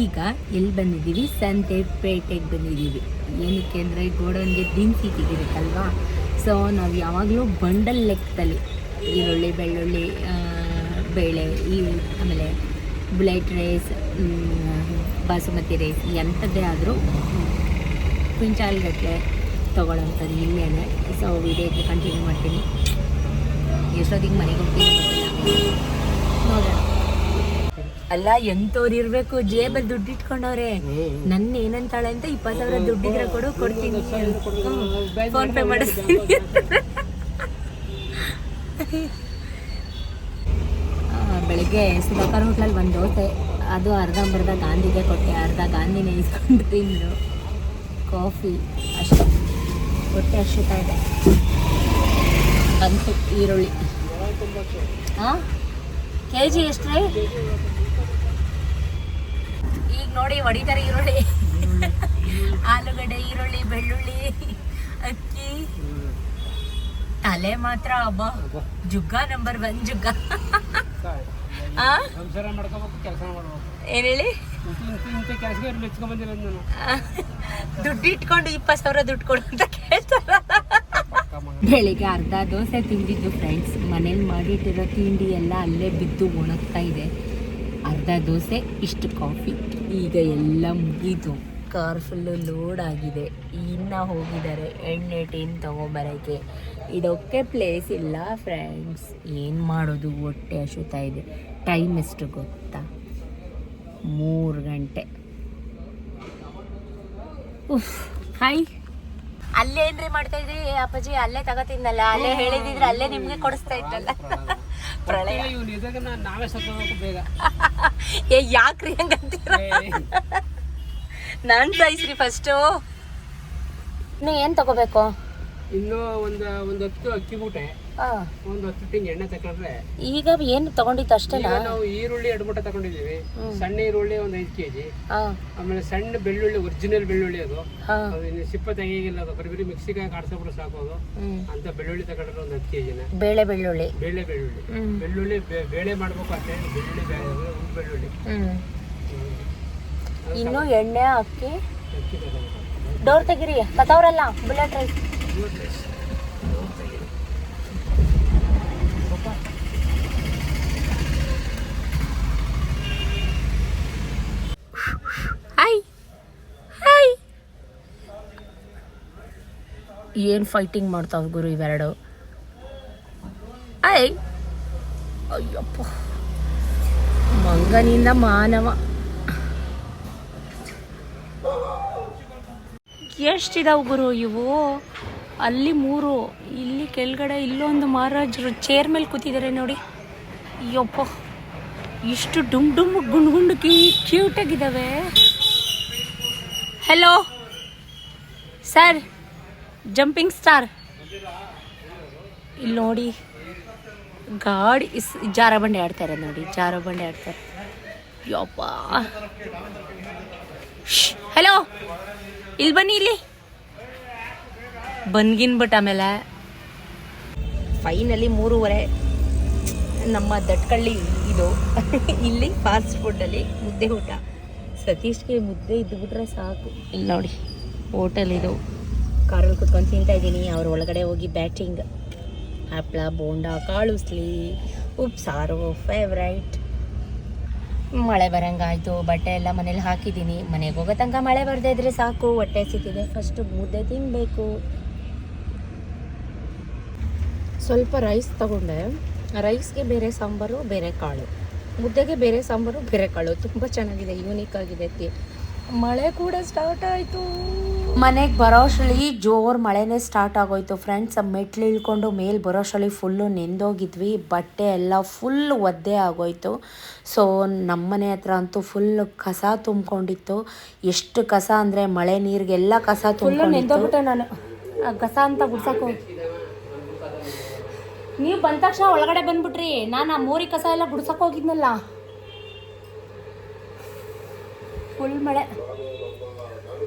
ಈಗ ಎಲ್ಲಿ ಬಂದಿದ್ದೀವಿ? ಸಂತೆಪೇಟೆಗೆ ಬಂದಿದ್ದೀವಿ. ಏನಕ್ಕೆ ಅಂದರೆ, ಗೋಡನ್ಗೆ ದಿನಸಿ ತೆಗಿಬೇಕಲ್ವಾ ಸೊ ನಾವು ಯಾವಾಗಲೂ ಬಂಡಲ್ ಲೆಕ್ಕದಲ್ಲಿ ಈರುಳ್ಳಿ, ಬೆಳ್ಳುಳ್ಳಿ ಬೇಳೆ, ಈ, ಆಮೇಲೆ ಬುಲೆಟ್ ರೈಸ್ ಬಾಸುಮತಿ ರೈಸ್ ಎಂಥದ್ದೇ ಆದರೂ ಕ್ವಿಂಚಾಲ್ಗಟ್ಟಲೆ ತೊಗೊಳ್ಳೋಂಥದ್ದು ಇಲ್ಲೇನೆ ಸೊ ವಿಡಿಯೋಗೆ ಕಂಟಿನ್ಯೂ ಮಾಡ್ತೀನಿ. ಎಷ್ಟೊತ್ತಿಗೆ ಮನೆಗೆ ಹೋಗ್ತೀನಿ ನೋಡೋಣ ಅಲ್ಲ ಎಂತವ್ರು ಇರ್ಬೇಕು? ಜೇಬಲ್ಲಿ ದುಡ್ಡು ಇಟ್ಕೊಂಡವ್ರೆ. ನನ್ನ ಏನಂತಾಳೆ ಅಂತ ಇಪ್ಪತ್ತು ಸಾವಿರ ದುಡ್ಡಿದ್ರೆ ಕೊಡು, ಕೊಡ್ತೀನಿ. ಫೋನ್ ಪೇ ಮಾಡಿಸ್ತೀನಿ. ಬೆಳಗ್ಗೆ ಸುಧಾಕರ್ ಹೋಟ್ಲಲ್ಲಿ ಒಂದು ದೋಸೆ ಅದು ಅರ್ಧಂಬರ್ಧ ಗಾಂಧಿಗೆ ಕೊಟ್ಟೆ. ಅರ್ಧ ಗಾಂಧಿನೇ ಇಸ್ಕೊಂಡು ತಿಂದರು ಕಾಫಿ ಅಷ್ಟೇ. ಹೊಟ್ಟೆ ಹಸಿತಾ ಇದೆ. ಬಂತು ಈರುಳ್ಳಿ. ಹಾಂ ಕೆ ಜಿ ಎಷ್ಟು ರೀ? ಈಗ ನೋಡಿ ಹೊಡಿತಾರೆ ಈರುಳ್ಳಿ. ಆಲೂಗಡ್ಡೆ ಈರುಳ್ಳಿ ಬೆಳ್ಳುಳ್ಳಿ ಅಕ್ಕಿ. ತಲೆ ಮಾತ್ರ ಅಬ್ಬ ಜುಗ್ಗ ನಂಬರ್ ಒನ್ ಜುಗ್ಗ. ಹಾಂ ಸಂಸಾರ ಮಾಡ್ಕೋಬೇಕು ಕೆಲಸ ಮಾಡ್ಬೇಕು. ಏನ್ ಹೇಳಿ ಇಂಥ ಇಂಥ ಕೆಲಸಕ್ಕೆ ಮೆಚ್ಕೊಂಡ್ ಬಂದಿರೋದು ದುಡ್ಡು ಇಟ್ಕೊಂಡು ಇಪ್ಪತ್ತು ಸಾವಿರ ದುಡ್ಡು ಕೊಡು ಅಂತ ಕೇಳ್ತಾರ. ಬೆಳಿಗ್ಗೆ ಅರ್ಧ ದೋಸೆ ತಿಂದಿದ್ದು ಫ್ರೆಂಡ್ಸ್ ಮನೇಲಿ ಮಾಡಿಟ್ಟಿರೋ ತಿಂಡಿ ಎಲ್ಲ ಅಲ್ಲೇ ಬಿದ್ದು ಒಣಗ್ತಾ ಇದೆ. ಅರ್ಧ ದೋಸೆ ಇಷ್ಟು ಕಾಫಿ ಈಗ ಎಲ್ಲ ಮುಗಿದು ಕಾರ್ ಫುಲ್ಲು ಲೋಡ್ ಆಗಿದೆ. ಇನ್ನು ಹೋಗಿದ್ದಾರೆ. ಎಣ್ಣೆ ಟೀನ್ ತೊಗೊಂಬರೋಕ್ಕೆ. ಇದಕ್ಕೆ ಪ್ಲೇಸ್ ಇಲ್ಲ ಫ್ರೆಂಡ್ಸ್ ಏನು ಮಾಡೋದು? ಹೊಟ್ಟೆ ಹಸುತ್ತಾ ಇದೆ. ಟೈಮ್ ಎಷ್ಟು ಗೊತ್ತಾ? ಮೂರು ಗಂಟೆ. ಉಫ್ ಹಾಯ್. ಅಲ್ಲೇ ಏನ್ರಿ ಮಾಡ್ತಾ ಇದ್ರಿ ಅಪ್ಪಾಜಿ? ಅಲ್ಲೇ ತಗೋತಿದ್ನಲ್ಲ ಅಲ್ಲೇ ಹೇಳಿದಿದ್ರೆ ಅಲ್ಲೇ ನಿಮ್ಗೆ ಕೊಡಿಸ್ತಾ ಇದ್ದಲ್ಲ ಪ್ರಳಯ. ಏ ಯಾಕ್ರಿ ಹಂಗಂತೀರ? ನಾನ್ ಸಾಯಿಸ್ರಿ ಫಸ್ಟು ನೀ ಏನು ತಗೋಬೇಕು? ಇನ್ನೂ ಒಂದು ಒಂದು ಹತ್ತು ಅಕ್ಕಿ ಮೂಟೆ ಒಂದು ಹತ್ತು ಟಿಂಗ್ ಎಣ್ಣೆ ತಕೊಂಡ್ರೆ. ಈಗ ಏನು ಅಷ್ಟೇನಾ? ನಾವು ಈರುಳ್ಳಿ ಎರಡು ಮೂಟೆ ತಗೊಂಡಿದ್ದೀವಿ ಸಣ್ಣ ಈರುಳ್ಳಿ ಒಂದು ಐದು ಕೆಜಿ. ಆಮೇಲೆ ಸಣ್ಣ ಬೆಳ್ಳುಳ್ಳಿ ಒರಿಜಿನಲ್ ಬೆಳ್ಳುಳ್ಳಿ ಅದು. ಅದು ಸಿಪ್ಪೆ ತೆಗಿಗಿಲ್ಲ ಅದು. ಬರೀ ಮಿಕ್ಸಿಗೆ ಕಾಡ್ಸೋಬಿಟ್ಟು ಸಾಕು ಅದು. ಅಂತ ಬೆಳ್ಳುಳ್ಳಿ ತಗೊಂಡ್ರೆ ಒಂದು ಹತ್ತು ಕೆಜಿನ. ಬೇಳೆ ಬೆಳ್ಳುಳ್ಳಿ. ಬೇಳೆ ಬೆಳ್ಳುಳ್ಳಿ. ಬೆಳ್ಳುಳ್ಳಿ ಬೇಳೆ ಮಾಡ್ಬೇಕು ಅಷ್ಟೇ ಬೆಳ್ಳುಳ್ಳಿ ಬೆಳ್ಳುಳ್ಳಿ. ಇನ್ನು ಎಣ್ಣೆ ಅಕ್ಕಿ. ಡೋರ್ ತೆಗಿರಿ. ಕತವ್ರಲ್ಲ ಬುಲೆಟ್ ರೈಸ್. ಹಾಯ್ ಹಾಯ್ ಏನು ಫೈಟಿಂಗ್ ಮಾಡ್ತಾವೆ ಗುರು ಇವೆರಡು? ಐ ಅಯ್ಯಪ್ಪ. ಮಂಗನಿಂದ ಮಾನವ. ಎಷ್ಟಿದಾವು ಗುರು ಇವು? ಅಲ್ಲಿ ಮೂರು, ಇಲ್ಲಿ ಕೆಳಗಡೆ ಇಲ್ಲೊಂದು ಮಹಾರಾಜರು ಚೇರ್ ಮೇಲೆ ಕೂತಿದ್ದಾರೆ ನೋಡಿ. ಅಯ್ಯಪ್ಪ ಇಷ್ಟು ಡುಮ್ ಡುಮ್ ಗುಂಡು ಗುಂಡು ಕೀ ಕ್ಯೂಟಾಗಿದ್ದಾವೆ ಹೆಲೋ ಸರ್ ಜಂಪಿಂಗ್ ಸ್ಟಾರ್ ಇಲ್ಲಿ ನೋಡಿ, ಗಾಡಿ ಇಸ್ ಜಾರ ಬಂಡೆ ಆಡ್ತಾರೆ ನೋಡಿ ಜಾರ ಬಂಡೆ ಆಡ್ತಾರೆ ಯಪ್ಪ ಹಲೋ ಇಲ್ಲಿ ಬನ್ನಿ ಇಲ್ಲಿ. ಬಂದ್ಗಿನ್ಬಿಟ್ಟು ಆಮೇಲೆ ಫೈನಲಿ ಮೂರುವರೆ ನಮ್ಮ ದಟ್ಕಳ್ಳಿ ಇದು. ಇಲ್ಲಿ ಫಾಸ್ಟ್ ಫುಡ್ಡಲ್ಲಿ ಮುದ್ದೆ ಊಟ. ಸತೀಶ್ಗೆ ಮುದ್ದೆ ಇದ್ದುಬಿಟ್ರೆ ಸಾಕು. ಇಲ್ಲಿ ನೋಡಿ ಹೋಟೆಲ್ ಇದು. ಕಾರಲ್ಲಿ ಕುತ್ಕೊಂಡು ತಿಂತಾ ಇದ್ದೀನಿ. ಅವ್ರ ಒಳಗಡೆ ಹೋಗಿ ಬ್ಯಾಟಿಂಗ್ ಹಪ್ಪಳ ಬೋಂಡ ಕಾಳುಸ್ಲಿ ಉಪ್ಸಾರು ಫೇವ್ರೈಟ್ ಮಳೆ ಬರಂಗಾಯ್ತು. ಬಟ್ಟೆ ಎಲ್ಲ ಮನೇಲಿ ಹಾಕಿದ್ದೀನಿ. ಮನೆಗೆ ಹೋಗೋ ತನಕ ಮಳೆ ಬರದೇ ಇದ್ರೆ ಸಾಕು. ಹೊಟ್ಟೆ ಸಿಕ್ಕಿದೆ ಫಸ್ಟ್ ಮುದ್ದೆ ತಿನ್ನಬೇಕು ಸ್ವಲ್ಪ ರೈಸ್ ತಗೊಂಡೆ. ರೈಸ್ಗೆ ಬೇರೆ ಸಾಂಬಾರು ಬೇರೆ ಕಾಳು. ಮುದ್ದೆಗೆ ಬೇರೆ ಸಾಂಬಾರು ಬೇರೆ ಕಾಳು. ತುಂಬ ಚೆನ್ನಾಗಿದೆ ಯೂನಿಕ್ ಆಗಿದೆ ಮಳೆ ಕೂಡ ಸ್ಟಾರ್ಟ್ ಆಯಿತು. ಮನೆಗೆ ಬರೋಷ್ಟರಲ್ಲಿ ಜೋರು ಮಳೆನೇ ಸ್ಟಾರ್ಟ್ ಆಗೋಯ್ತು. ಫ್ರೆಂಡ್ಸ್ ಮೆಟ್ಲು ಇಳ್ಕೊಂಡು ಮೇಲೆ ಬರೋಷ್ಟರಲ್ಲಿ ಫುಲ್ಲು ನೆಂದೋಗಿದ್ವಿ. ಬಟ್ಟೆ ಎಲ್ಲ ಫುಲ್ ಒದ್ದೆ ಆಗೋಯ್ತು. ಸೊ ನಮ್ಮನೆ ಹತ್ರ ಅಂತೂ ಫುಲ್ ಕಸ ತುಂಬಿಕೊಂಡಿತ್ತು. ಎಷ್ಟು ಕಸ ಅಂದರೆ ಮಳೆ ನೀರಿಗೆಲ್ಲ ಕಸ ತುಂಬಿಕೊಂಡಿತ್ತು. ನಾನು. ಕಸ ಅಂತ ಗುಡ್ಸಕ್ಕೆ ನೀವು ಬಂದ ತಕ್ಷಣ ಒಳಗಡೆ ಬಂದ್ಬಿಟ್ರಿ. ನಾನು ಆ ಮೋರಿ ಕಸ ಎಲ್ಲ ಗುಡ್ಸಕ್ಕೆ ಹೋಗಿದ್ನಲ್ಲ. ಫುಲ್ ಮಳೆ.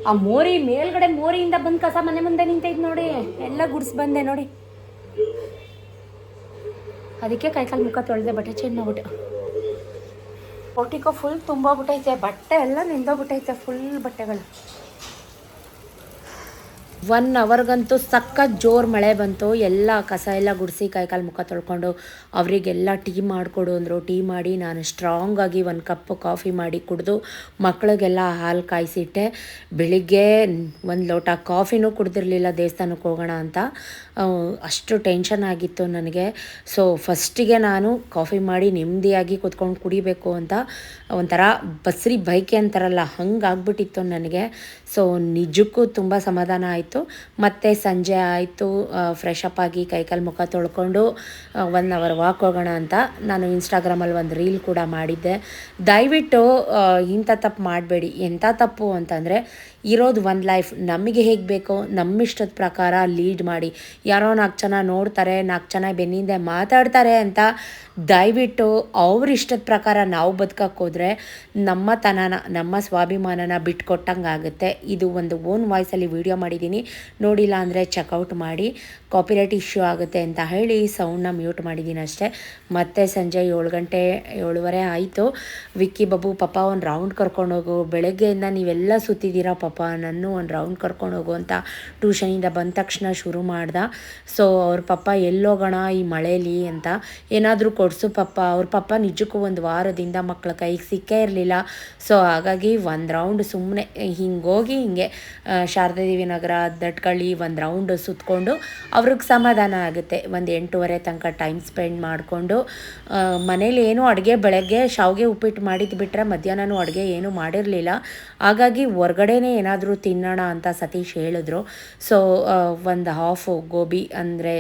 ಆ ಮೋರಿ ಮೇಲ್ಗಡೆ ಮೋರಿಯಿಂದ ಬಂದು ಕಸ ಮನೆ ಮುಂದೆ ನಿಂತೈತೆ ನೋಡಿ. ಎಲ್ಲ ಗುಡ್ಸ್ ಬಂದೆ ನೋಡಿ. ಅದಕ್ಕೆ ಕೈಕಾಲು ಮುಖ ತೊಳೆದೆ ಬಟ್ಟೆ ಚೇಂಜ್ ಮಾಡ್ಬಿಟ್ಟೆ. ಪೋಟಿಕೋ ಫುಲ್ ತುಂಬೋಗ್ಬಿಟ್ಟೈತೆ. ಬಟ್ಟೆ ಎಲ್ಲ ನಿಂದೋಗ್ಬಿಟ್ಟೈತೆ ಫುಲ್ ಬಟ್ಟೆಗಳು. ಒನ್ ಅವರ್ಗಂತೂ ಸಖತ್ ಜೋರು ಮಳೆ ಬಂತು. ಎಲ್ಲ ಕಸ ಎಲ್ಲ ಗುಡಿಸಿ ಕೈಕಾಲು ಮುಖ ತೊಳ್ಕೊಂಡು ಅವರಿಗೆಲ್ಲ ಟೀ ಮಾಡಿಕೊಡು ಅಂದರು. ಟೀ ಮಾಡಿ ನಾನು ಸ್ಟ್ರಾಂಗಾಗಿ ಒಂದು ಕಪ್ ಕಾಫಿ ಮಾಡಿ ಕುಡಿದು ಮಕ್ಕಳಿಗೆಲ್ಲ ಹಾಲು ಕಾಯಿಸಿಟ್ಟೆ. ಬೆಳಿಗ್ಗೆ ಒಂದು ಲೋಟ ಕಾಫಿನೂ ಕುಡ್ದಿರಲಿಲ್ಲ ದೇವಸ್ಥಾನಕ್ಕೆ ಹೋಗೋಣ ಅಂತ. ಅಷ್ಟು ಟೆನ್ಷನ್ ಆಗಿತ್ತು ನನಗೆ. ಸೊ, ಫಸ್ಟಿಗೆ ನಾನು ಕಾಫಿ ಮಾಡಿ ನೆಮ್ಮದಿಯಾಗಿ ಕೂತ್ಕೊಂಡು ಕುಡಿಬೇಕು ಅಂತ ಒಂಥರ ಬಸ್ರಿ ಬೈಕೆ ಅಂತಾರಲ್ಲ, ಹಂಗೆ ಆಗ್ಬಿಟ್ಟಿತ್ತು ನನಗೆ. ಸೊ, ನಿಜಕ್ಕೂ ತುಂಬ ಸಮಾಧಾನ ಆಯಿತು. ಮತ್ತು ಸಂಜೆ ಆಯಿತು ಫ್ರೆಶ್ ಅಪ್ ಆಗಿ ಕೈಕಾಲು ಮುಖ ತೊಳ್ಕೊಂಡು ಒನ್ ಅವರ್ ವಾಕ್ ಹೋಗೋಣ ಅಂತ ನಾನು ಇನ್ಸ್ಟಾಗ್ರಾಮಲ್ಲಿ ಒಂದು ರೀಲ್ ಕೂಡ ಮಾಡಿದ್ದೆ. ದಯವಿಟ್ಟು ಇಂಥ ತಪ್ಪು ಮಾಡಬೇಡಿ. ಎಂಥ ತಪ್ಪು ಅಂತಂದರೆ ಇರೋದು ಒಂದು ಲೈಫ್ ನಮಗೆ ಹೇಗೆ ಬೇಕೋ ನಮ್ಮ ಇಷ್ಟದ ಪ್ರಕಾರ ಲೀಡ್ ಮಾಡಿ. ಯಾರೋ ನಾಲ್ಕು ಜನ ನೋಡ್ತಾರೆ ನಾಲ್ಕು ಜನ ಬೆನ್ನಿಂದೆ ಮಾತಾಡ್ತಾರೆ ಅಂತ ದಯವಿಟ್ಟು ಅವ್ರ ಇಷ್ಟದ ಪ್ರಕಾರ ನಾವು ಬದುಕೋಕ್ಕೋದ್ರೆ ನಮ್ಮ ತನನ, ನಮ್ಮ ಸ್ವಾಭಿಮಾನನ ಬಿಟ್ಕೊಟ್ಟಂಗೆ ಆಗುತ್ತೆ. ಇದು ಒಂದು ಓನ್ ವಾಯ್ಸಲ್ಲಿ ವಿಡಿಯೋ ಮಾಡಿದ್ದೀನಿ ನೋಡಿಲ್ಲ ಅಂದರೆ ಚೆಕ್ಔಟ್ ಮಾಡಿ ಕಾಪಿರೈಟ್ ಇಶ್ಯೂ ಆಗುತ್ತೆ ಅಂತ ಹೇಳಿ ಸೌಂಡ್ನ ಮ್ಯೂಟ್ ಮಾಡಿದ್ದೀನಿ ಅಷ್ಟೇ. ಮತ್ತೆ ಸಂಜೆ ಏಳು ಗಂಟೆ, ಏಳುವರೆ ಆಯಿತು. ವಿಕ್ಕಿ, ಬಾಬು ಪಾಪ ಒಂದು ರೌಂಡ್ ಕರ್ಕೊಂಡೋಗು ಬೆಳಗ್ಗೆಯಿಂದ ನೀವೆಲ್ಲ ಸುತ್ತಿದ್ದೀರಾ ಪಾಪ ನನ್ನೂ ಒಂದು ರೌಂಡ್ ಕರ್ಕೊಂಡು ಅಂತ ಟ್ಯೂಷನಿಂದ ಬಂದ ತಕ್ಷಣ ಶುರು ಮಾಡ್ದ. ಸೊ ಅವ್ರ ಪಪ್ಪ ಎಲ್ಲೋಗೋಣ ಈ ಮಳೇಲಿ ಅಂತ. ಏನಾದರೂ ಕೊಡಿಸು ಪಪ್ಪ. ಅವ್ರ ಪಪ್ಪ ನಿಜಕ್ಕೂ ಒಂದು ವಾರದಿಂದ ಮಕ್ಕಳ ಕೈಗೆ ಸಿಕ್ಕೇ ಇರಲಿಲ್ಲ. ಸೊ ಹಾಗಾಗಿ ಒಂದು ರೌಂಡ್ ಸುಮ್ಮನೆ ಹಿಂಗೋಗಿ ಹಿಂಗೆ ಶಾರದಾದೇವಿ ನಗರ, ದಟ್ಕಳ್ಳಿ ಒಂದು ರೌಂಡ್ ಸುತ್ತಕೊಂಡು ಅವ್ರಿಗೆ ಸಮಾಧಾನ ಆಗುತ್ತೆ. ಒಂದು ಎಂಟೂವರೆ ತನಕ ಟೈಮ್ ಸ್ಪೆಂಡ್ ಮಾಡಿಕೊಂಡು ಮನೇಲಿ ಏನು ಅಡುಗೆ ಬೆಳಗ್ಗೆ ಶಾವಿಗೆ ಉಪ್ಪಿಟ್ಟು ಮಾಡಿದ್ದು ಬಿಟ್ಟರೆ ಮಧ್ಯಾಹ್ನನೂ ಅಡುಗೆ ಏನೂ ಮಾಡಿರಲಿಲ್ಲ. ಹಾಗಾಗಿ ಹೊರ್ಗಡೆನೇ ಏನಾದರೂ ತಿನ್ನೋಣ ಅಂತ ಸತೀಶ್ ಹೇಳಿದ್ರು. ಸೊ ಒಂದು ಹಾಫ್ ಗೋಬಿ ಅಂದರೆ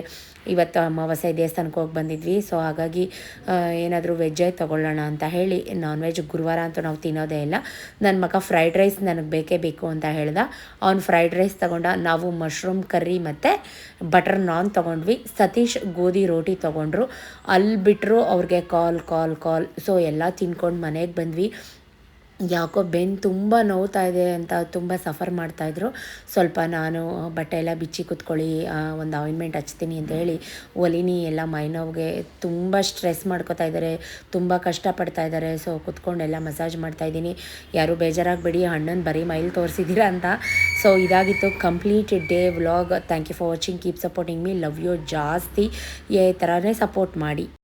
ಇವತ್ತು ಅಮಾವಾಸ್ಯೆ ದೇವಸ್ಥಾನಕ್ಕೆ ಹೋಗಿ ಬಂದಿದ್ವಿ. ಸೊ ಹಾಗಾಗಿ ಏನಾದರೂ ವೆಜ್ಜೇ ತೊಗೊಳ್ಳೋಣ ಅಂತ ಹೇಳಿ ನಾನ್ ವೆಜ್ ಗುರುವಾರ ಅಂತೂ ನಾವು ತಿನ್ನೋದೇ ಇಲ್ಲ. ನನ್ನ ಮಗ ಫ್ರೈಡ್ ರೈಸ್ ನನಗೆ ಬೇಕೇ ಬೇಕು ಅಂತ ಹೇಳ್ದ. ಅವ್ನು ಫ್ರೈಡ್ ರೈಸ್ ತೊಗೊಂಡ ನಾವು ಮಶ್ರೂಮ್ ಕರ್ರಿ ಮತ್ತು ಬಟರ್ ನಾನ್ ತೊಗೊಂಡ್ವಿ. ಸತೀಶ್ ಗೋಧಿ ರೋಟಿ ತೊಗೊಂಡ್ರು. ಅಲ್ಲಿ ಬಿಟ್ಟರು ಅವ್ರಿಗೆ ಕಾಲ್ ಕಾಲ್ ಕಾಲ್. ಸೊ ಎಲ್ಲ ತಿನ್ಕೊಂಡು ಮನೆಗೆ ಬಂದ್ವಿ. ಯಾಕೋ ಬೆನ್ ತುಂಬ ನೋವ್ತಾ ಇದೆ ಅಂತ ತುಂಬ ಸಫರ್ ಮಾಡ್ತಾಯಿದ್ರು ಸ್ವಲ್ಪ ನಾನು ಬಟ್ಟೆ ಎಲ್ಲ ಬಿಚ್ಚಿ ಕೂತ್ಕೊಳ್ಳಿ ಒಂದು ಆಯಿಂಟ್ಮೆಂಟ್ ಹಚ್ತೀನಿ ಅಂತ ಹೇಳಿ ಒಲಿನಿ, ಎಲ್ಲ ಮೈನೋವಿಗೆ ತುಂಬ ಸ್ಟ್ರೆಸ್ ಮಾಡ್ಕೋತಾ ಇದ್ದಾರೆ ತುಂಬ ಕಷ್ಟಪಡ್ತಾ ಇದ್ದಾರೆ ಸೊ ಕುತ್ಕೊಂಡೆಲ್ಲ ಮಸಾಜ್ ಮಾಡ್ತಾಯಿದ್ದೀನಿ ಯಾರು ಬೇಜಾರಾಗಬೇಡಿ ಹಣ್ಣನ್ನು ಬರೀ ಮೈಲ್ ತೋರಿಸಿದ್ದೀರಾ ಅಂತ. ಸೊ ಇದಾಗಿತ್ತು complete day vlog thank you for watching keep supporting me love you ಜಾಸ್ತಿ. ಈ ಥರನೇ ಸಪೋರ್ಟ್ ಮಾಡಿ.